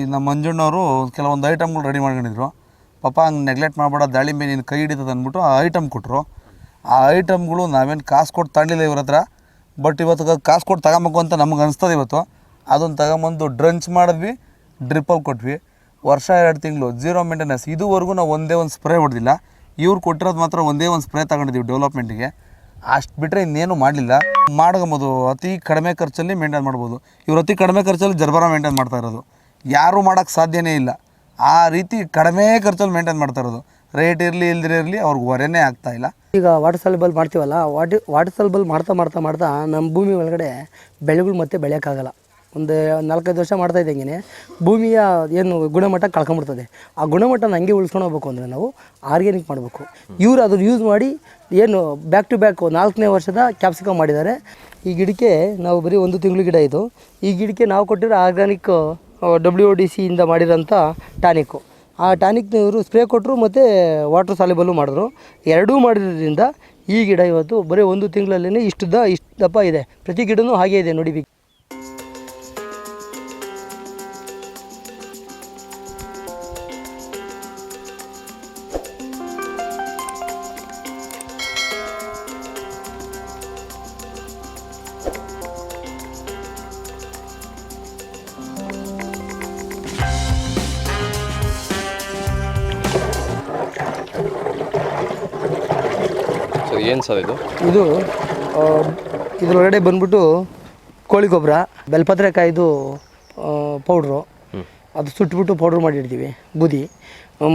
ಈ ನಮ್ಮ ಮಂಜುಣ್ಣವರು ಕೆಲವೊಂದು ಐಟಮ್ಗಳು ರೆಡಿ ಮಾಡ್ಕೊಂಡಿದ್ರು. ಪಾಪ ಹಂಗೆ ನೆಗ್ಲೆಕ್ಟ್ ಮಾಡಬೇಡ ದಾಳಿಂಬೆ ನೀನು ಕೈ ಹಿಡಿತದೆ ಅಂದ್ಬಿಟ್ಟು ಆ ಐಟಮ್ ಕೊಟ್ಟರು ಆ ಐಟಮ್ಗಳು ನಾವೇನು ಕಾಸು ಕೊಟ್ಟು ತಗೊಂಡಿಲ್ಲ ಇವ್ರ ಹತ್ರ ಬಟ್ ಇವತ್ತು ಕಾಸು ಕೊಟ್ಟು ತಗೊಂಬೇಕು ಅಂತ ನಮ್ಗೆ ಅನಿಸ್ತದೆ ಇವತ್ತು. ಅದನ್ನು ತಗೊಂಬಂದು ಡ್ರಂಚ್ ಮಾಡಿದ್ವಿ ಡ್ರಿಪ್ಪಲ್ಲಿ ಕೊಟ್ವಿ. ವರ್ಷ ಎರಡು ತಿಂಗಳು ಜೀರೋ ಮೇಂಟೆನೆನ್ಸ್ ಇದುವರೆಗೂ ನಾವು ಒಂದೇ ಒಂದು ಸ್ಪ್ರೇ ಹೊಡೆದಿಲ್ಲ. ಇವ್ರು ಕೊಟ್ಟಿರೋದು ಮಾತ್ರ ಒಂದೇ ಒಂದು ಸ್ಪ್ರೇ ತಗೊಂಡಿದ್ದೀವಿ ಡೆವಲಪ್ಮೆಂಟಿಗೆ ಅಷ್ಟು ಬಿಟ್ಟರೆ ಇನ್ನೇನು ಮಾಡಲಿಲ್ಲ. ಮಾಡ್ಕೊಬೋದು ಅತಿ ಕಡಿಮೆ ಖರ್ಚಲ್ಲಿ ಮೇಂಟೈನ್ ಮಾಡ್ಬೋದು. ಇವ್ರು ಅತಿ ಕಡಿಮೆ ಖರ್ಚಲ್ಲಿ ಜರ್ಬರ ಮೇಂಟೈನ್ ಮಾಡ್ತಾ ಇರೋದು. ಯಾರೂ ಮಾಡೋಕ್ಕೆ ಸಾಧ್ಯವೇ ಇಲ್ಲ. ಆ ರೀತಿ ಕಡಿಮೆ ಖರ್ಚಲ್ಲಿ ಮೇಂಟೈನ್ ಮಾಡ್ತಾ ಇರೋದು. ರೇಟ್ ಇರಲಿ, ಇಲ್ದಿರ ಇರಲಿ ಅವ್ರಿಗೆ ಹೊರೆನೇ ಆಗ್ತಾ ಇಲ್ಲ. ಈಗ ವಾಟರ್ ಸಾಲ್ಬಲ್ ಮಾಡ್ತೀವಲ್ಲ ವಾಟರ್ ವಾಟರ್ ಸಾಲ್ಬಲ್ ಮಾಡ್ತಾ ಮಾಡ್ತಾ ಮಾಡ್ತಾ ನಮ್ಮ ಭೂಮಿ ಒಳಗಡೆ ಬೆಳೆಗಳು ಮತ್ತೆ ಬೆಳೆಯೋಕ್ಕಾಗಲ್ಲ. ಒಂದು ನಾಲ್ಕೈದು ವರ್ಷ ಮಾಡ್ತಾ ಇದ್ದಂಗೆ ಭೂಮಿಯ ಏನು ಗುಣಮಟ್ಟ ಕಳ್ಕೊಂಬಿಡ್ತದೆ ಆ ಗುಣಮಟ್ಟನ ಹಂಗೆ ಉಳಿಸ್ಕೊಂಡು ಹೋಗ್ಬೇಕು ಅಂದರೆ ನಾವು ಆರ್ಗ್ಯಾನಿಕ್ ಮಾಡಬೇಕು. ಇವರು ಅದನ್ನು ಯೂಸ್ ಮಾಡಿ ಏನು ಬ್ಯಾಕ್ ಟು ಬ್ಯಾಕ್ ನಾಲ್ಕನೇ ವರ್ಷದ ಕ್ಯಾಪ್ಸಿಕಮ್ ಮಾಡಿದ್ದಾರೆ. ಈ ಗಿಡಕ್ಕೆ ನಾವು ಬರೀ ಒಂದು ತಿಂಗಳು ಗಿಡ ಇದು. ಈ ಗಿಡಕ್ಕೆ ನಾವು ಕೊಟ್ಟಿರೋ ಆರ್ಗ್ಯಾನಿಕ್ ಡಬ್ಲ್ಯೂ ಡಿ ಸಿಯಿಂದ ಮಾಡಿರೋಂಥ ಟಾನಿಕ್ಕು. ಆ ಟಾನಿಕ್ನ ಇವರು ಸ್ಪ್ರೇ ಕೊಟ್ಟರು ಮತ್ತು ವಾಟ್ರ್ ಸಾಲಿಬಲ್ಲು ಮಾಡಿದ್ರು. ಎರಡೂ ಮಾಡಿರೋದ್ರಿಂದ ಈ ಗಿಡ ಇವತ್ತು ಬರೀ ಒಂದು ತಿಂಗಳಲ್ಲೇ ಇಷ್ಟು ದ ಇಷ್ಟು ದಪ್ಪ ಇದೆ. ಪ್ರತಿ ಗಿಡನೂ ಹಾಗೆ ಇದೆ ನೋಡಿ ಸರ್ ಇದು? ಇದು ಇದ್ರೊಳಗಡೆ ಬಂದ್ಬಿಟ್ಟು ಕೋಳಿ ಗೊಬ್ಬರ ಬೆಲ್ಪತ್ರೆಕಾಯ್ದು ಪೌಡ್ರು. ಅದು ಸುಟ್ಬಿಟ್ಟು ಪೌಡ್ರ್ ಮಾಡಿಡ್ತೀವಿ ಬೂದಿ.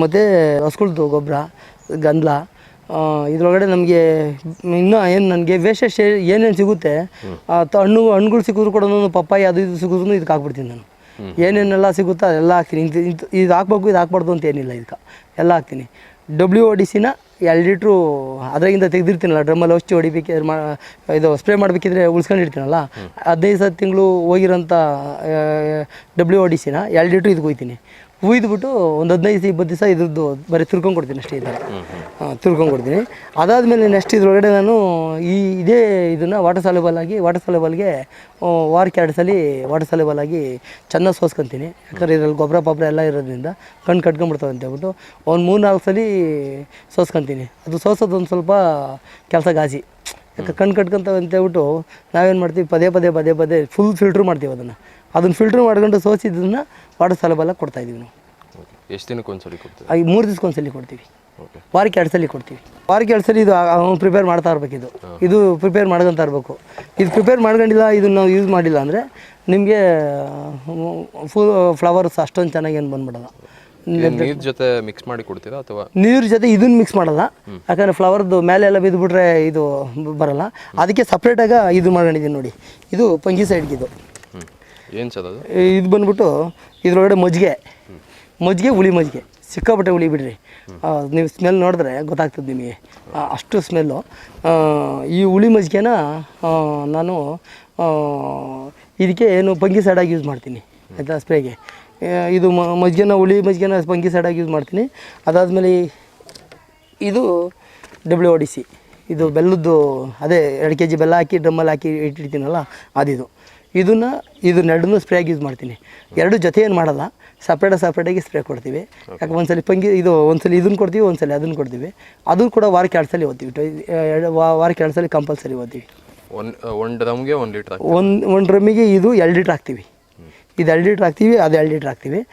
ಮತ್ತು ಹಸ್ಗಳ್ದು ಗೊಬ್ಬರ ಗಂಧ ಇದ್ರೊಳಗಡೆ ನಮಗೆ ಇನ್ನೂ ಏನು ನನಗೆ ವೇಸ್ಟೇಜ್ ಏನೇನು ಸಿಗುತ್ತೆ ಹಣ್ಣು ಹಣ್ಣುಗಳು ಸಿಕ್ಕಿದ್ರು ಕೂಡ ನಾನು ಪಪ್ಪಾಯಿ ಅದು ಇದು ಸಿಗೋದ್ರೂ ಇದಕ್ಕೆ ಹಾಕ್ಬಿಡ್ತೀನಿ ನಾನು. ಏನೇನೆಲ್ಲ ಸಿಗುತ್ತೋ ಅದೆಲ್ಲ ಹಾಕ್ತೀನಿ. ಇಂಥ ಇದು ಹಾಕ್ಬೇಕು ಇದು ಹಾಕ್ಬಾರ್ದು ಅಂತ ಏನಿಲ್ಲ ಇದಕ್ಕೆ. ಎಲ್ಲ ಹಾಕ್ತೀನಿ. ಡಬ್ಲ್ಯೂ ಒ ಡಿ ಸಿನ ಎರಡು ಲೀಟ್ರು ಅದರಿಂದ ತೆಗೆದಿರ್ತೀನಲ್ಲ ಡ್ರಮ್ಮಲ್ಲಿ ಔಷಧಿ ಹೊಡಿಬೇಕಿದ್ರೆ ಮಾ, ಇದು ಸ್ಪ್ರೇ ಮಾಡಬೇಕಿದ್ರೆ ಉಳ್ಸ್ಕೊಂಡಿರ್ತೀನಲ್ಲ ಹದಿನೈದು ಸತ್ತು ತಿಂಗಳು ಹೋಗಿರೋಂಥ ಡಬ್ಲ್ಯೂ ಒ ಡಿ ಸಿನ ಎರಡು ಲೀಟ್ರು ಇದಕ್ಕೆ ಹೋಯ್ತೀನಿ ಹುಯ್ದುಬಿಟ್ಟು ಒಂದು ಹದಿನೈದು ಇಪ್ಪತ್ತು ದಿವಸ ಇದ್ರದ್ದು ಬರೀ ತಿರ್ಕೊಂಡು ಕೊಡ್ತೀನಿ ಅಷ್ಟೇ ಇದನ್ನು ತಿರ್ಕೊಂಡು ಕೊಡ್ತೀನಿ ಅದಾದಮೇಲೆ ನೆಕ್ಸ್ಟ್ ಇದ್ರೊಳಗಡೆ ನಾನು ಈ ಇದೇ ಇದನ್ನು ವಾಟರ್ ಸಾಲೆಬಲ್ ಆಗಿ ವಾಟರ್ ಸಾಲೆಬಲ್ಗೆ ವಾರಕ್ಕೆ ಎರಡು ಸಲ ವಾಟರ್ ಸಾಲೆಬಲ್ ಆಗಿ ಚೆನ್ನಾಗಿ ಸೋಸ್ಕೊತೀನಿ. ಯಾಕಂದ್ರೆ ಇದರಲ್ಲಿ ಗೊಬ್ಬರ ಪಬ್ಬರ ಎಲ್ಲ ಇರೋದ್ರಿಂದ ಕಣ್ಣು ಕಟ್ಕೊಂಡ್ಬಿಡ್ತಾವೆ ಅಂತ ಹೇಳ್ಬಿಟ್ಟು ಒಂದು ಮೂರು ನಾಲ್ಕು ಸಲ ಸೋಸ್ಕೊತೀನಿ. ಅದು ಸೋಸೋದು ಒಂದು ಸ್ವಲ್ಪ ಕೆಲಸ ಗಾಜಿ. ಯಾಕೆ ಕಣ್ಣು ಕಟ್ಕೊಂತಾವೆ ಅಂತ ಹೇಳ್ಬಿಟ್ಟು ನಾವೇನು ಮಾಡ್ತೀವಿ ಪದೇ ಪದೇ ಪದೇ ಪದೇ ಫುಲ್ ಫಿಲ್ಟ್ರ್ ಮಾಡ್ತೀವಿ ಅದನ್ನು. ಅದನ್ನು ಫಿಲ್ಟ್ರ್ ಮಾಡ್ಕೊಂಡು ಸೋಸಿದ್ದನ್ನು ವಾಟರ್ ಕೊಡ್ತಾ ಕೊಡ್ತಾಯಿದ್ದೀವಿ ನಾವು. ಎಷ್ಟು ದಿನಕ್ಕೆ ಒಂದ್ಸಲ ಕೊಡ್ತೀವಿ ಮೂರು ದಿವ್ಸಕ್ಕೆ ಒಂದ್ಸಲ ಕೊಡ್ತೀವಿ. ವಾರಕ್ಕೆ ಎರಡು ಸಲ ಕೊಡ್ತೀವಿ. ವಾರಕ್ಕೆ ಎರಡು ಸಲ ಇದು ಅವ್ನು ಪ್ರಿಪೇರ್ ಮಾಡ್ತಾ ಇರ್ಬೇಕು ಇದು. ಇದು ಪ್ರಿಪೇರ್ ಮಾಡ್ಕೊತಾ ಇರಬೇಕು. ಇದು ಪ್ರಿಪೇರ್ ಮಾಡ್ಕೊಂಡಿಲ್ಲ ಇದನ್ನು ನಾವು ಯೂಸ್ ಮಾಡಿಲ್ಲ ಅಂದರೆ ನಿಮಗೆ ಫುಲ್ ಫ್ಲವರ್ಸ್ ಅಷ್ಟೊಂದು ಚೆನ್ನಾಗಿ ಏನು ಬಂದ್ಬಿಡಲ್ಲ. ನೀರ್ ಜೊತೆ ಮಿಕ್ಸ್ ಮಾಡಿ ಕೊಡ್ತೀರಾ ಅಥವಾ? ನೀರು ಜೊತೆ ಇದನ್ನ ಮಿಕ್ಸ್ ಮಾಡಲ್ಲ. ಯಾಕಂದ್ರೆ ಫ್ಲವರ್ದು ಮೇಲೆ ಎಲ್ಲ ಬಿದ್ದುಬಿಟ್ರೆ ಇದು ಬರಲ್ಲ. ಅದಕ್ಕೆ ಸಪ್ರೇಟಾಗಿ ಇದು ಮಾಡ್ಕೊಂಡಿದ್ದೀನಿ ನೋಡಿ. ಇದು ಪಂಜಿ ಸೈಡ್ಗೆ ಇದು ಹ್ಞೂ ಏನು ಸರ್ ಅದು? ಇದು ಬಂದ್ಬಿಟ್ಟು ಇದ್ರೊಳಗಡೆ ಮಜ್ಜಿಗೆ. ಮಜ್ಜಿಗೆ, ಹುಳಿ ಮಜ್ಜಿಗೆ. ಸಿಕ್ಕಾಪಟ್ಟೆ ಹುಳಿ ಬಿಡ್ರಿ. ನೀವು ಸ್ಮೆಲ್ ನೋಡಿದ್ರೆ ಗೊತ್ತಾಗ್ತದೆ ನಿಮಗೆ. ಅಷ್ಟು ಸ್ಮೆಲ್ಲು ಈ ಹುಳಿ ಮಜ್ಜಿಗೆನ ನಾನು ಇದಕ್ಕೆ ಏನು ಪಂಗಿ ಸೈಡಾಗಿ ಯೂಸ್ ಮಾಡ್ತೀನಿ. ಆಯಿತಾ, ಸ್ಪ್ರೇಗೆ. ಇದು ಮಜ್ಜಿಗೆನ, ಹುಳಿ ಮಜ್ಜಿಗೆನ ಪಂಗಿ ಸೈಡಾಗಿ ಯೂಸ್ ಮಾಡ್ತೀನಿ. ಅದಾದಮೇಲೆ ಇದು ಡಬ್ಲ್ಯೂ ಡಿ ಇದು ಬೆಲ್ಲದ್ದು, ಅದೇ ಎರಡು ಕೆ ಜಿ ಬೆಲ್ಲ ಹಾಕಿ, ಡ್ರಮ್ಮಲ್ಲಿ ಹಾಕಿ ಇಟ್ಟಿರ್ತೀನಲ್ಲ, ಅದಿದು. ಇದನ್ನು ಇದನ್ನೆರಡನ್ನೂ ಸ್ಪ್ರೇ ಯೂಸ್ ಮಾಡ್ತೀನಿ. ಎರಡು ಜೊತೆ ಏನು ಮಾಡಲ್ಲ ಸಪ್ರೇಟ್ ಸಪ್ರೇಟಾಗಿ ಸ್ಪ್ರೇ ಕೊಡ್ತೀವಿ. ಯಾಕೆ ಸಲ ಪಂಗಿ ಇದು ಒಂದ್ಸಲ ಇದನ್ನು ಕೊಡ್ತೀವಿ ಒಂದ್ಸಲಿ ಅದನ್ನು ಕೊಡ್ತೀವಿ. ಅದು ಕೂಡ ವಾರಕ್ಕೆ ಎರಡು ಸಲ ಓದ್ತೀವಿ. ಟೊ- ಎರಡು ವಾರಕ್ಕೆ ಎರಡು ಸಲ ಕಂಪಲ್ಸರಿ ಓದ್ತೀವಿ. ಡ್ರಮ್ಗೆ ಒಂದು ಲೀಟ್ರ್ ಒಂದು ಒಂದು ಡ್ರಮ್ಮಿಗೆ ಇದು ಎರಡು ಲೀಟ್ರ್ ಹಾಕ್ತೀವಿ. ಇದು ಎರಡು ಲೀಟ್ರ್ ಹಾಕ್ತೀವಿ ಅದು ಎರಡು ಲೀಟ್ರ್ ಹಾಕ್ತೀವಿ.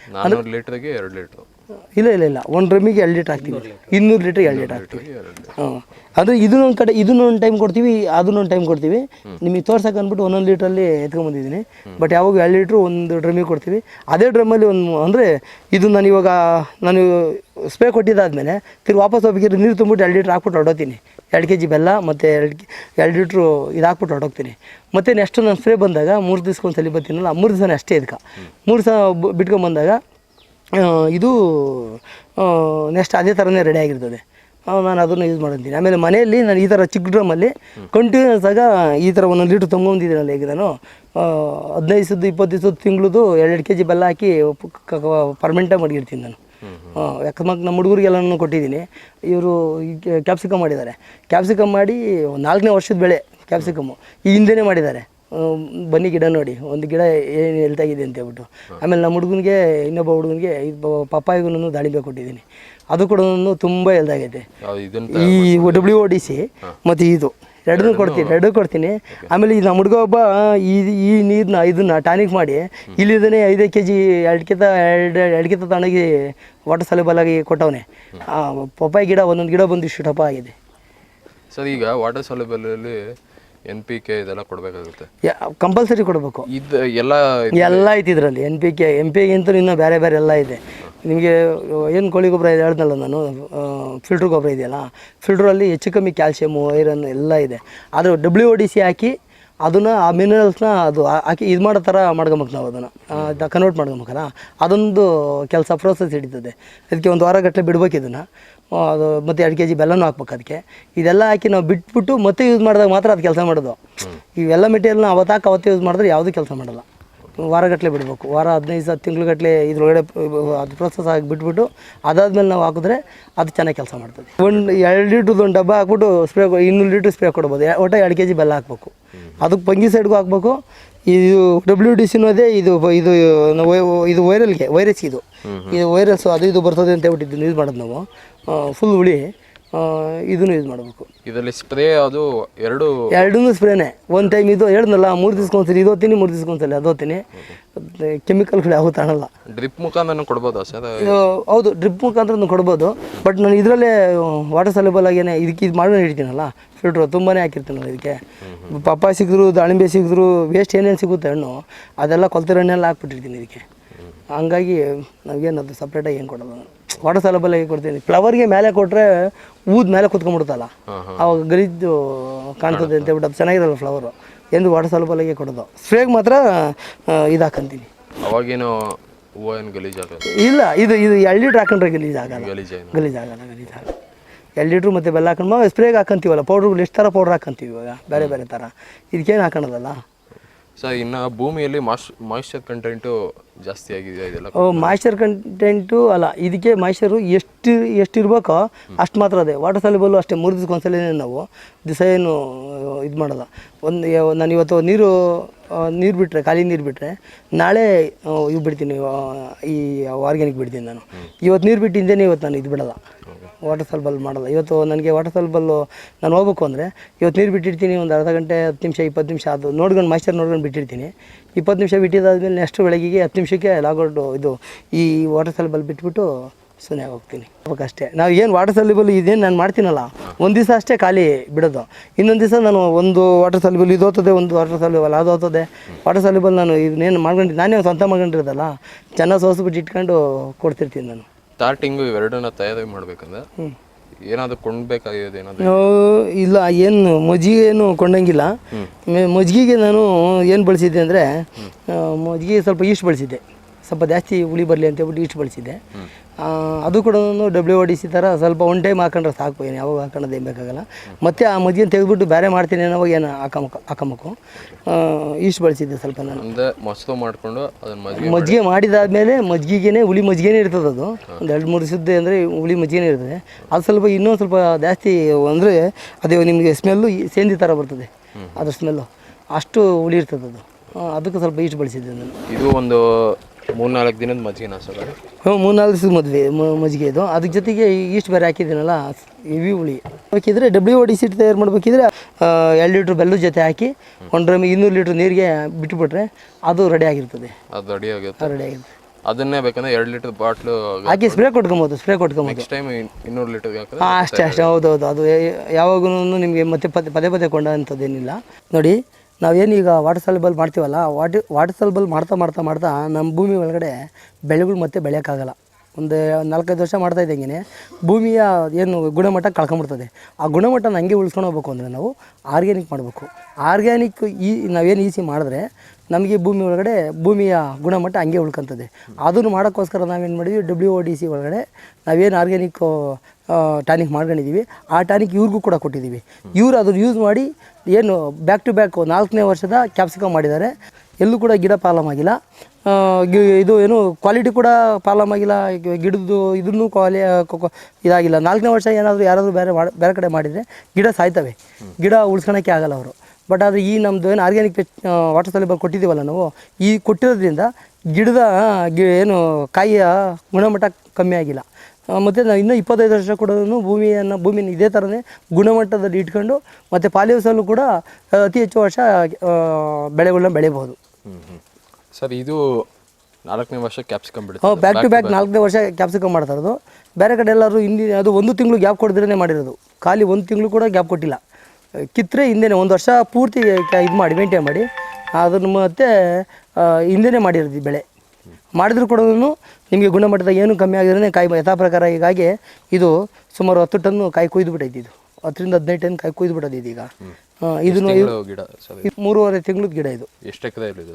ಲೀಟ್ರಿಗೆ ಎರಡು ಲೀಟ್ರು ಇಲ್ಲ ಇಲ್ಲ ಇಲ್ಲ. ಒಂದು ಡ್ರಮ್ಮಿಗೆ ಎರಡು ಲೀಟ್ರ್ ಹಾಕ್ತೀವಿ. ಇನ್ನೂರು ಲೀಟ್ರ್. ಎರಡು ಲೀಟ್ರ್ ಹಾಕ್ತೀವಿ. ಹಾಂ ಅದು ಇದನ್ನೊಂದು ಕಡೆ ಇದನ್ನೊಂದು ಟೈಮ್ ಕೊಡ್ತೀವಿ ಅದನ್ನೊಂದು ಟೈಮ್ ಕೊಡ್ತೀವಿ. ನಿಮಗೆ ತೋರ್ಸಕ್ಕೆ ಅಂದ್ಬಿಟ್ಟು ಒಂದೊಂದು ಲೀಟ್ರಲ್ಲಿ ಎತ್ಕೊಂಬಂದಿದ್ದೀನಿ. ಬಟ್ ಯಾವಾಗ ಎರಡು ಲೀಟ್ರು ಒಂದು ಡ್ರಮ್ಮಿಗೆ ಕೊಡ್ತೀವಿ. ಅದೇ ಡ್ರಮ್ಮಲ್ಲಿ ಒಂದು ಅಂದರೆ ಇದು ನಾನು ಇವಾಗ ನಾನು ಸ್ಪ್ರೇ ಕೊಟ್ಟಿದ್ದಾದಮೇಲೆ ತಿರ್ಗಿ ವಾಪಸ್ ಹೋಗ್ಬೇಕಿದ್ರೆ ನೀರು ತುಂಬಿಟ್ಟು ಎರಡು ಲೀಟ್ರ್ ಹಾಕ್ಬಿಟ್ಟು ಹೊಡೋತೀನಿ ಎರಡು ಕೆ ಜಿ ಬೆಲ್ಲ ಮತ್ತು ಎರಡು ಎರಡು ಲೀಟ್ರು ಇದು ಹಾಕ್ಬಿಟ್ಟು ಹೊಡೋಗ್ತೀನಿ ಮತ್ತು ನೆಕ್ಸ್ಟು ನಾನು ಸ್ಪ್ರೇ ಬಂದಾಗ ಮೂರು ದಿವ್ಸಕ್ಕೊಂದ್ಸಲಿ ಬರ್ತೀನಲ್ಲ ಮೂರು ದಿವಸನೇ ಅಷ್ಟೇ ಇದಕ್ಕೆ ಮೂರು ದಿವಸ ಬಿಟ್ಕೊಂಬಂದಾಗ ಇದು ನೆಕ್ಸ್ಟ್ ಅದೇ ಥರನೇ ರೆಡಿ ಆಗಿರ್ತದೆ. ನಾನು ಅದನ್ನು ಯೂಸ್ ಮಾಡ್ತೀನಿ. ಆಮೇಲೆ ಮನೆಯಲ್ಲಿ ನಾನು ಈ ಥರ ಚಿಕ್ಕ ಡ್ರಮ್ಮಲ್ಲಿ ಕಂಟಿನ್ಯೂಸ್ ಆಗ ಈ ಥರ ಒಂದೊಂದು ಲೀಟ್ರ್ ತೊಗೊಂಡಿದ್ದೀನಲ್ಲ ಈಗ ನಾನು. ಹದಿನೈದು ದಿವಸದ್ದು ಇಪ್ಪತ್ತು ದಿವಸದ ತಿಂಗಳದು ಎರಡೆರಡು ಕೆ ಜಿ ಬೆಲ್ಲ ಹಾಕಿ ಪರ್ಮೆಂಟಾಗಿ ಮಡಗಿರ್ತೀನಿ ನಾನು. ಯಾಕಂದ್ರೆ ನಮ್ಮ ಹುಡುಗರಿಗೆಲ್ಲನೂ ಕೊಟ್ಟಿದ್ದೀನಿ. ಇವರು ಕ್ಯಾಪ್ಸಿಕಮ್ ಮಾಡಿದ್ದಾರೆ. ಕ್ಯಾಪ್ಸಿಕಮ್ ಮಾಡಿ ಒಂದ್ ನಾಲ್ಕನೇ ವರ್ಷದ ಬೆಳೆ ಕ್ಯಾಪ್ಸಿಕಮ್ಮು ಈ ಹಿಂದೆನೇ ಮಾಡಿದ್ದಾರೆ. ಬನ್ನಿ ಗಿಡ ನೋಡಿ ಒಂದು ಗಿಡ ಏನು ಎಲ್ತಾಗಿದೆ ಅಂತ ಹೇಳ್ಬಿಟ್ಟು. ಆಮೇಲೆ ನಮ್ಮ ಹುಡುಗನಿಗೆ ಇನ್ನೊಬ್ಬ ಹುಡುಗನಿಗೆ ಪಪ್ಪಾಯಿಗೂ ದಾಳಿಂಬೆ ಕೊಟ್ಟಿದ್ದೀನಿ. ಅದು ಕೂಡ ತುಂಬ ಎಲ್ದಾಗೈತೆ. ಈ ಡಬ್ಲ್ಯೂ ಓ ಡಿ ಸಿ ಮತ್ತು ಇದು. ಎರಡನ್ನೂ ಕೊಡ್ತೀನಿ ಎರಡೂ ಕೊಡ್ತೀನಿ. ಆಮೇಲೆ ಈ ನಮ್ಮ ಹುಡುಗ ಒಬ್ಬ ಈ ಈ ನೀರನ್ನ ಇದನ್ನ ಟಾನಿಕ್ ಮಾಡಿ ಇಲ್ಲಿದ್ದಾನೆ ಐದೇ ಕೆ ಜಿ ಎರಡು ಕಿತ ಎರಡು ಎರಡು ಕಿತ ತಣ್ಣಗೆ ವಾಟರ್ ಸಲೇಬಲ್ ಆಗಿ ಕೊಟ್ಟವನೆ. ಪಪ್ಪಾಯಿ ಗಿಡ ಒಂದೊಂದು ಗಿಡ ಬಂದು ಇಷ್ಟು ಟಪ ಆಗಿದೆ. ಸರ್ ಈಗ ವಾಟರ್ ಸೌಲಭ್ಯದಲ್ಲಿ ಎನ್ ಪಿ ಕೆ ಇದೆಲ್ಲ ಕೊಡಬೇಕಾಗುತ್ತೆ. ಕಂಪಲ್ಸರಿ ಕೊಡಬೇಕು. ಇದು ಎಲ್ಲ ಎಲ್ಲ ಐತಿ ಇದರಲ್ಲಿ N P K N P ಗಿಂತ ಇನ್ನೂ ಬೇರೆ ಬೇರೆ ಎಲ್ಲ ಇದೆ. ನಿಮಗೆ ಏನು ಕೋಳಿ ಗೊಬ್ಬರ ಇದೆ ಹೇಳ್ದಲ್ಲ ನಾನು ಫಿಲ್ಟ್ರ್ ಗೊಬ್ಬರ ಇದೆಯಲ್ಲ ಫಿಲ್ಟ್ರಲ್ಲಿ ಹೆಚ್ಚು ಕಮ್ಮಿ ಕ್ಯಾಲ್ಸಿಯಮು ಐರನ್ ಎಲ್ಲ ಇದೆ. ಆದರೆ ಡಬ್ಲ್ಯೂ ಒ ಡಿ ಸಿ ಹಾಕಿ ಅದನ್ನು ಆ ಮಿನರಲ್ಸ್ನ ಅದು ಹಾಕಿ ಇದು ಮಾಡೋ ಥರ ಮಾಡ್ಕೊಬೇಕು ನಾವು ಅದನ್ನು. ಕನ್ವರ್ಟ್ ಮಾಡ್ಕೊಬೇಕಲ್ಲ ಅದೊಂದು ಕೆಲಸ ಪ್ರೋಸೆಸ್ ಹಿಡಿತದೆ. ಅದಕ್ಕೆ ಒಂದು ವಾರ ಗಟ್ಟಲೆ ಬಿಡ್ಬೇಕು ಇದನ್ನು. ಅದು ಮತ್ತು ಎರಡು ಕೆ ಜಿ ಬೆಲ್ಲನೂ ಹಾಕ್ಬೇಕು ಅದಕ್ಕೆ. ಇದೆಲ್ಲ ಹಾಕಿ ನಾವು ಬಿಟ್ಬಿಟ್ಟು ಮತ್ತೆ ಯೂಸ್ ಮಾಡಿದಾಗ ಮಾತ್ರ ಅದು ಕೆಲಸ ಮಾಡೋದು. ಇವೆಲ್ಲ ಮೆಟೀರಿಯಲ್ನ ಅವತ್ತು ಹಾಕಿ ಅವತ್ತೇ ಯೂಸ್ ಮಾಡಿದ್ರೆ ಯಾವುದೂ ಕೆಲಸ ಮಾಡಲ್ಲ. ವಾರಗಟ್ಟಲೆ ಬಿಡಬೇಕು. ವಾರ ಹದಿನೈದು ಸಾವಿರ ತಿಂಗಳುಗಟ್ಟಲೆ ಇದ್ರೊಳಗಡೆ ಅದು ಪ್ರೊಸೆಸ್ ಆಗಿ ಬಿಟ್ಬಿಟ್ಟು ಅದಾದಮೇಲೆ ನಾವು ಹಾಕಿದ್ರೆ ಅದು ಚೆನ್ನಾಗಿ ಕೆಲಸ ಮಾಡ್ತದೆ. ಒಂದು ಎರಡು ಲೀಟ್ರದ್ದು ಒಂದು ಡಬ್ಬ ಹಾಕ್ಬಿಟ್ಟು ಸ್ಪ್ರೇ ಇನ್ನೂರು ಲೀಟ್ರ್ ಸ್ಪ್ರೇ ಕೊಡ್ಬೋದು. ಒಟ್ಟು ಎರಡು ಕೆ ಜಿ ಬೆಲ್ಲ ಹಾಕ್ಬೇಕು. ಅದಕ್ಕೆ ಪಂಗಿ ಸೈಡ್ಗೂ ಹಾಕ್ಬೇಕು. ಇದು ಡಬ್ಲ್ಯೂ ಡಿ ಸಿನೂ ಅದೇ ಇದು ಇದು ಇದು ವೈರಲ್ಗೆ ವೈರಸ್ ಇದು. ಇದು ವೈರಸ್ಸು ಅದು ಇದು ಬರ್ತದೆ ಅಂತ ಹೇಳ್ಬಿಟ್ಟು ಇದನ್ನು ಯೂಸ್ ಮಾಡೋದು ನಾವು. ಫುಲ್ ಹುಳಿ ಇದನ್ನು ಯೂಸ್ ಮಾಡಬೇಕು. ಇದರಲ್ಲಿ ಸ್ಪ್ರೇ ಅದು ಎರಡು ಎರಡೂ ಸ್ಪ್ರೇನೇ ಒಂದು ಟೈಮ್ ಇದು ಹೇಳಿದ್ನಲ್ಲ ಮೂರು ದಿವ್ಸಕ್ಕೊಂದ್ಸಲಿ ಇದು ಓದ್ತೀನಿ ಮೂರು ದಿವ್ಸಕ್ಕೊಂದ್ಸಲಿ ಅದು ಓದ್ತೀನಿ ಕೆಮಿಕಲ್ಗಳು ಯಾವ ತಾಣಲ್ಲ ಡ್ರಿಪ್ ಮುಖಾಂತರ ಕೊಡ್ಬೋದು ಸರ್? ಹೌದು ಡ್ರಿಪ್ ಮುಖಾಂತರ ಕೊಡ್ಬೋದು. ಬಟ್ ನಾನು ಇದರಲ್ಲೇ ವಾಟರ್ ಸಲೆಬಲ್ ಆಗೇನೆ ಇದಕ್ಕೆ ಇದು ಮಾಡಿ ಹಿಡಿತೀನಲ್ಲ ಫಿಲ್ಟ್ರು ತುಂಬಾ ಹಾಕಿರ್ತೀನಲ್ಲ ಇದಕ್ಕೆ. ಪಪ್ಪಾಯ ಸಿಕ್ಕಿದ್ರು ದಾಳಿಂಬೆ ಸಿಕ್ಕಿದ್ರು ವೇಸ್ಟ್ ಏನೇನು ಸಿಗುತ್ತೆ ಹಣ್ಣು ಅದೆಲ್ಲ ಕೊಲ್ತಿರೋ ಹಣ್ಣೆಲ್ಲ ಹಾಕ್ಬಿಟ್ಟಿರ್ತೀನಿ ಇದಕ್ಕೆ. ಹಂಗಾಗಿ ನಾವೇನು ಅದು ಸಪ್ರೇಟಾಗಿ ಏನು ಕೊಡೋದು? ವಾಟರ್ ಸೌಲಭ್ಯ ಹೇಗೆ ಕೊಡ್ತೀನಿ. ಫ್ಲವರ್ಗೆ ಮೇಲೆ ಕೊಟ್ಟರೆ ಊದ್ ಮೇಲೆ ಕುತ್ಕೊಂಡ್ಬಿಡುತ್ತಲ್ಲ? ಅವಾಗ ಗಲೀಜು ಕಾಣ್ತದೆ ಅಂತ ಹೇಳ್ಬಿಟ್ಟು ಅದು ಚೆನ್ನಾಗಿರಲ್ಲ ಫ್ಲವರು ಎಂದು ವಾಟರ್ ಸೌಲಭ್ಯ ಕೊಡೋದು? ಸ್ಪ್ರೇಗೆ ಮಾತ್ರ ಇದು ಹಾಕಂತೀನಿ ಅವಾಗೇನು ಹೂವು ಏನು ಗಲೀಜಾಗುತ್ತೆ ಇಲ್ಲ ಇದು ಇದು ಎರಡು ಲೀಟ್ರ್ ಹಾಕೊಂಡ್ರೆ ಗಲೀಜ್ ಆಗಲ್ಲ. ಗಲೀಜು ಗಲೀಜ್ ಆಗಲ್ಲ ಗಲೀಜ್ ಆಗಲ್ಲ. ಎರಡು ಲೀಟ್ರ್ ಮತ್ತು ಬೆಲ್ಲ ಹಾಕೊಂಡು ಸ್ಪ್ರೇಗೆ ಹಾಕೊಂತೀವಲ್ಲ ಪೌಡ್ರುಗಳು ಎಷ್ಟು ಥರ ಪೌಡ್ರ್ ಹಾಕಂತೀವಿ ಇವಾಗ? ಬೇರೆ ಬೇರೆ ಥರ ಇದಕ್ಕೇನು ಹಾಕೋಣದಲ್ಲ? ಸರ್ ಇನ್ನು ಭೂಮಿಯಲ್ಲಿ ಮಾಯಿಶ್ಚರ್ ಕಂಟೆಂಟು ಜಾಸ್ತಿ ಆಗಿದೆ ಇದೆಲ್ಲ ಕಂಟೆಂಟು ಅಲ್ಲ, ಇದಕ್ಕೆ ಮಾಯ್ಶ್ಚರು ಎಷ್ಟು ಎಷ್ಟು ಇರಬೇಕೋ ಅಷ್ಟು ಮಾತ್ರ ಅದೇ. ವಾಟರ್ ಸಾಲಿಬಲ್ ಅಷ್ಟೇ, ಮೂರು ದಿವ್ಸಕ್ಕೆ ಒಂದ್ಸಲ ನಾವು ದಿವಸ ಏನು, ಇದು ಮಾಡಲ್ಲ ಒಂದು, ನಾನು ಇವತ್ತು ನೀರು ನೀರು ಬಿಟ್ಟರೆ ಖಾಲಿ ನೀರು ಬಿಟ್ಟರೆ ನಾಳೆ ಇವು ಬಿಡ್ತೀನಿ ಈ ಆರ್ಗ್ಯಾನಿಕ್ ಬಿಡ್ತೀನಿ ನಾನು. ಇವತ್ತು ನೀರು ಬಿಟ್ಟು ಹಿಂದೆನೇ ಇವತ್ತು ನಾನು ಇದು ಬಿಡಲ್ಲ. ವಾಟರ್ ಸಲ್ಬಲ್ ಮಾಡಲ್ಲ. ಇವತ್ತು ನನಗೆ ವಾಟರ್ ಸಲ್ಬಲ್ಲು ನಾನು ಹೋಗ್ಬೇಕು ಅಂದರೆ ಇವತ್ತು ನೀರು ಬಿಟ್ಟಿರ್ತೀನಿ ಒಂದು ಅರ್ಧ ಗಂಟೆ, ಹತ್ತು ನಿಮಿಷ, ಇಪ್ಪತ್ತು ನಿಮಿಷ ಅದು ನೋಡ್ಕೊಂಡು ಮಾಯ್ಚರ್ ನೋಡ್ಕೊಂಡು ಬಿಟ್ಟಿರ್ತೀನಿ. ಇಪ್ಪತ್ತು ನಿಮಿಷ ಬಿಟ್ಟಿದ್ದಾದ್ಮೇಲೆ ನೆಕ್ಸ್ಟ್ ಬೆಳಗ್ಗೆಗೆ ಹತ್ತು ನಿಮಿಷಕ್ಕೆ ಲಾಗೌಟ್ ಇದು, ಈ ವಾಟರ್ ಸಲ್ಬಲ್ ಬಿಟ್ಬಿಟ್ಟು ಸುಮ್ಮನೆ ಹೋಗ್ತೀನಿ. ಅಷ್ಟೇ ನಾವು ಏನು ವಾಟರ್ ಸಲ್ಯೂಬಲ್ ಇದೇನು ನಾನು ಮಾಡ್ತೀನಲ್ಲ ಒಂದು ದಿವಸ ಅಷ್ಟೇ ಖಾಲಿ ಬಿಡೋದು. ಇನ್ನೊಂದು ದಿವಸ ನಾನು ಒಂದು ವಾಟರ್ ಸಲ್ಯೂಬಲ್ ಇದು ಹೋಗ್ತದೆ ಒಂದು ವಾಟರ್ ಸಲ್ಯೂಬಲ್ ಅದು ಹೋಗ್ತದೆ. ವಾಟರ್ ಸಲ್ಯೂಬಲ್ ನಾನು ಇದನ್ನೇನು ಮಾಡ್ಕೊಂಡು ನಾನೇ ಸ್ವಂತ ಮಾಡ್ಕೊಂಡಿರೋದಲ್ಲ ಚೆನ್ನಾಗಿ ಸೋಸ್ಬಿಟ್ಟು ಇಟ್ಕೊಂಡು ಕೊಡ್ತಿರ್ತೀನಿ ನಾನು. ಸ್ಟಾರ್ಟಿಂಗು ಇವೆರಡನ್ನ ತಯಾರಿ ಮಾಡ್ಬೇಕಂದ್ರೆ ಏನಾದರೂ ಕೊಂಡ್ಬೇಕಾಗಿರೋದು ಏನಾದರೂ ಇಲ್ಲ ಏನು ಮಜ್ಜಿಗೆ ಏನು ಕೊಂಡಂಗಿಲ್ಲ. ಮಜ್ಜಿಗೆಗೆ ನಾನು ಏನು ಬಳಸಿದ್ದೆ ಅಂದರೆ ಮಜ್ಜಿಗೆ ಸ್ವಲ್ಪ ಈಸ್ಟ್ ಬಳಸಿದ್ದೆ. ಸ್ವಲ್ಪ ಜಾಸ್ತಿ ಹುಳಿ ಬರಲಿ ಅಂತ ಹೇಳ್ಬಿಟ್ಟು ಈಸ್ಟ್ ಬಳಸಿದ್ದೆ. ಅದು ಕೂಡ ಡಬ್ಲ್ಯೂ ಒ ಡಿ ಸಿ ಥರ ಸ್ವಲ್ಪ ಒನ್ ಟೈಮ್ ಹಾಕೊಂಡ್ರೆ ಸಾಕು. ಏನು ಯಾವಾಗ ಹಾಕೊಂಡದ್ದು ಏನು ಬೇಕಾಗಲ್ಲ. ಮತ್ತು ಆ ಮಜ್ಜಿಗೆ ತೆಗೆದುಬಿಟ್ಟು ಬೇರೆ ಮಾಡ್ತೀನಿ ಅನ್ನೋವಾಗ ಏನು ಹಾಕಮಕ್ಕ ಹಾಕಮಕ್ಕು ಈಸ್ಟ್ ಬಳಸಿದ್ದೆ ಸ್ವಲ್ಪ ನಾನು. ಮಾಡಿಕೊಂಡು ಮಜ್ಜಿಗೆ ಮಾಡಿದಾದ್ಮೇಲೆ ಮಜ್ಜಿಗೆನೇ ಹುಳಿ ಮಜ್ಜಿಗೆನೇ ಇರ್ತದೆ ಅದು. ಒಂದು ಎರಡು ಮೂರು ಸುದ್ದಿ ಅಂದರೆ ಹುಳಿ ಮಜ್ಜಿಗೆನೇ ಇರ್ತದೆ. ಅದು ಸ್ವಲ್ಪ ಇನ್ನೂ ಸ್ವಲ್ಪ ಜಾಸ್ತಿ ಅಂದರೆ ಅದೇ ನಿಮಗೆ ಸ್ಮೆಲ್ಲು ಸೇಂದಿ ಥರ ಬರ್ತದೆ. ಅದ್ರ ಸ್ಮೆಲ್ಲು ಅಷ್ಟು ಹುಳಿ ಇರ್ತದೆ ಅದು. ಅದಕ್ಕೆ ಸ್ವಲ್ಪ ಈಸ್ಟ್ ಬಳಸಿದ್ದೆ ನಾನು. ಇದು ಒಂದು ಮೂರ್ನಾಲ್ಕು ದಿನದ ಮಜ್ಜಿಗೆನ ಸರ್? ಹ್ಞೂ ಮೂರ್ನಾಲ್ಕು ದಿವಸ ಮದುವೆ ಮಜ್ಜಿಗೆ ಇದು. ಅದ್ರ ಜೊತೆಗೆ ಈಸ್ಟ್ ಬೇರೆ ಹಾಕಿದ್ದೀನಲ್ಲ ಇವಿ ಹುಳಿ. ಬೇಕಿದ್ರೆ ಡಬ್ಲ್ಯೂ ಒ ಡಿ ಸಿಟ್ ತಯಾರು ಮಾಡಬೇಕಿದ್ರೆ ಎರಡು ಲೀಟ್ರ್ ಬೆಲ್ಲದ ಜೊತೆ ಹಾಕಿ ಒಂದು ಡ್ರಮ್ ಇನ್ನೂರು ಲೀಟ್ರ್ ನೀರಿಗೆ ಬಿಟ್ಟುಬಿಟ್ರೆ ಅದು ರೆಡಿ ಆಗಿರ್ತದೆ. ಅದು ರೆಡಿ ಆಗುತ್ತೆ ರೆಡಿ ಆಗಿರ್ತದೆ. ಅದನ್ನೇ ಬೇಕಂದ್ರೆ ಎರಡು ಲೀಟರ್ ಬಾಟ್ಲು ಹಾಕಿ ಸ್ಪ್ರೇ ಕೊಟ್ಕೊಬೋದು ಸ್ಪ್ರೇ ಕೊಟ್ಕೊಬೋದು. ನೆಕ್ಸ್ಟ್ ಟೈಮ್ ಇನ್ನೂರು ಲೀಟರ್ ಹಾಕಿದ್ರೆ ಅಷ್ಟೇ ಅಷ್ಟೇ. ಹೌದು ಹೌದು ಅದು ಯಾವಾಗೂ ನಿಮಗೆ ಮತ್ತೆ ಪದೇ ಪದೇ ಪದೇ ಕೊಂಡಂಥದ್ದೇನಿಲ್ಲ ನೋಡಿ ನಾವೇನು ಈಗ ವಾಟರ್ ಸಲ್ಬಲ್ ಮಾಡ್ತೀವಲ್ಲ ವಾಟರ್ ವಾಟರ್ ಸಲ್ಬಲ್ ಮಾಡ್ತಾ ಮಾಡ್ತಾ ಮಾಡ್ತಾ ನಮ್ಮ ಭೂಮಿ ಒಳಗಡೆ ಬೆಳೆಗಳು ಮತ್ತೆ ಬೆಳೆಯೋಕ್ಕಾಗಲ್ಲ. ಒಂದು ನಾಲ್ಕೈದು ವರ್ಷ ಮಾಡ್ತಾ ಇದ್ದಂಗೆ ಭೂಮಿಯ ಏನು ಗುಣಮಟ್ಟ ಕಳ್ಕೊಂಬಿಡ್ತದೆ. ಆ ಗುಣಮಟ್ಟನ ಹಂಗೆ ಉಳಿಸ್ಕೊಂಡು ಹೋಗ್ಬೇಕು ಅಂದರೆ ನಾವು ಆರ್ಗ್ಯಾನಿಕ್ ಮಾಡಬೇಕು. ಆರ್ಗ್ಯಾನಿಕ್ ಈ ನಾವೇನು ಈಸಿ ಮಾಡಿದ್ರೆ ನಮಗೆ ಭೂಮಿ ಒಳಗಡೆ ಭೂಮಿಯ ಗುಣಮಟ್ಟ ಹಂಗೆ ಉಳ್ಕೊಂತದೆ. ಅದನ್ನು ಮಾಡೋಕ್ಕೋಸ್ಕರ ನಾವೇನು ಮಾಡಿದ್ವಿ ಡಬ್ಲ್ಯೂ ಒ ಡಿ ಸಿ ಒಳಗಡೆ ನಾವೇನು ಆರ್ಗ್ಯಾನಿಕ್ ಟಾನಿಕ್ ಮಾಡ್ಕೊಂಡಿದ್ದೀವಿ ಆ ಟಾನಿಕ್ ಇವ್ರಿಗೂ ಕೂಡ ಕೊಟ್ಟಿದ್ದೀವಿ ಇವರು ಅದನ್ನು ಯೂಸ್ ಮಾಡಿ ಏನು ಬ್ಯಾಕ್ ಟು ಬ್ಯಾಕ್ ನಾಲ್ಕನೇ ವರ್ಷದ ಕ್ಯಾಪ್ಸಿಕಮ್ ಮಾಡಿದ್ದಾರೆ. ಎಲ್ಲೂ ಕೂಡ ಗಿಡ ಪಾಲಮ್ ಆಗಿಲ್ಲ ಇದು ಏನು ಕ್ವಾಲಿಟಿ ಕೂಡ ಪಾಲಮ್ ಆಗಿಲ್ಲ ಗಿಡದ್ದು ಇದನ್ನು ಕ್ವಾಲಿ ಇದಾಗಿಲ್ಲ. ನಾಲ್ಕನೇ ವರ್ಷ ಏನಾದರೂ ಯಾರಾದರೂ ಬೇರೆ ಬೇರೆ ಕಡೆ ಮಾಡಿದರೆ ಗಿಡ ಸಾಯ್ತವೆ. ಗಿಡ ಉಳ್ಸ್ಕೊಳಕ್ಕೆ ಆಗಲ್ಲ ಅವರು. ಬಟ್ ಆದರೆ ಈ ನಮ್ಮದು ಏನು ಆರ್ಗ್ಯಾನಿಕ್ ಪೆಚ್ ವಾಟರ್ ಸೊಲ್ಯೂಬಲ್ ಕೊಟ್ಟಿದ್ದೀವಲ್ಲ ನಾವು, ಈ ಕೊಟ್ಟಿರೋದ್ರಿಂದ ಗಿಡದ ಗಿ, ಏನು ಕಾಯಿಯ ಗುಣಮಟ್ಟ ಕಮ್ಮಿ ಆಗಿಲ್ಲ. ಮತ್ತು ನಾವು ಇನ್ನೂ ಇಪ್ಪತ್ತೈದು ವರ್ಷ ಕೂಡ ಭೂಮಿಯನ್ನು ಭೂಮಿನ ಇದೇ ಥರನೇ ಗುಣಮಟ್ಟದಲ್ಲಿ ಇಟ್ಕೊಂಡು ಮತ್ತು ಪಾಲಿಸಲು ಕೂಡ ಅತಿ ಹೆಚ್ಚು ವರ್ಷ ಬೆಳೆಗಳನ್ನ ಹ್ಮ್ ಸರ್ ಇದು ನಾಲ್ಕನೇ ವರ್ಷ ಕ್ಯಾಪ್ಸಿಕಮ್ ಬಿಡುತ್ತೆ ಬ್ಯಾಕ್ ಟು ಬ್ಯಾಕ್ ನಾಲ್ಕನೇ ವರ್ಷ ಕ್ಯಾಪ್ಸಿಕಮ್ ಮಾಡ್ತಾ ಇರೋದು. ಬೇರೆ ಕಡೆ ಎಲ್ಲರೂ ಹಿಂದಿ ಅದು ಒಂದು ತಿಂಗಳು ಗ್ಯಾಪ್ ಕೊಡ್ದಿರೇ ಮಾಡಿರೋದು. ಖಾಲಿ ಒಂದು ತಿಂಗಳು ಕೂಡ ಗ್ಯಾಪ್ ಕೊಟ್ಟಿಲ್ಲ. ಕಿತ್ತರೆ ಹಿಂದೆನೆ ಒಂದು ವರ್ಷ ಪೂರ್ತಿ ಇದು ಮಾಡಿ ಮೇಂಟೈನ್ ಮಾಡಿ. ಅದನ್ನು ಮತ್ತೆ ಹಿಂದೆನೇ ಮಾಡಿರೋದು ಬೆಳೆ. ಮಾಡಿದ್ರು ಕೂಡ ನಿಮಗೆ ಗುಣಮಟ್ಟದ ಏನು ಕಮ್ಮಿ ಆಗಿದ್ರೆ ಕಾಯಿ ಯಥಾ ಪ್ರಕಾರ ಹೀಗಾಗಿ ಇದು ಸುಮಾರು ಹತ್ತು ಟನ್ನು ಕಾಯಿ ಕೊಯ್ದು ಬಿಟ್ಟೈತಿ ಇದು. ಹತ್ತರಿಂದ ಹದಿನೈದು ಟನ್ ಕಾಯಿ ಕೊಯ್ದು ಬಿಡೋದು ಇದೀಗ. ಇದನ್ನು ತಿಂಗಳು ಗಿಡ ಇದು? ಮೂರುವರೆ ತಿಂಗಳದ ಗಿಡ ಇದು. ಎಷ್ಟು ಎಕರೆ ಇದೆ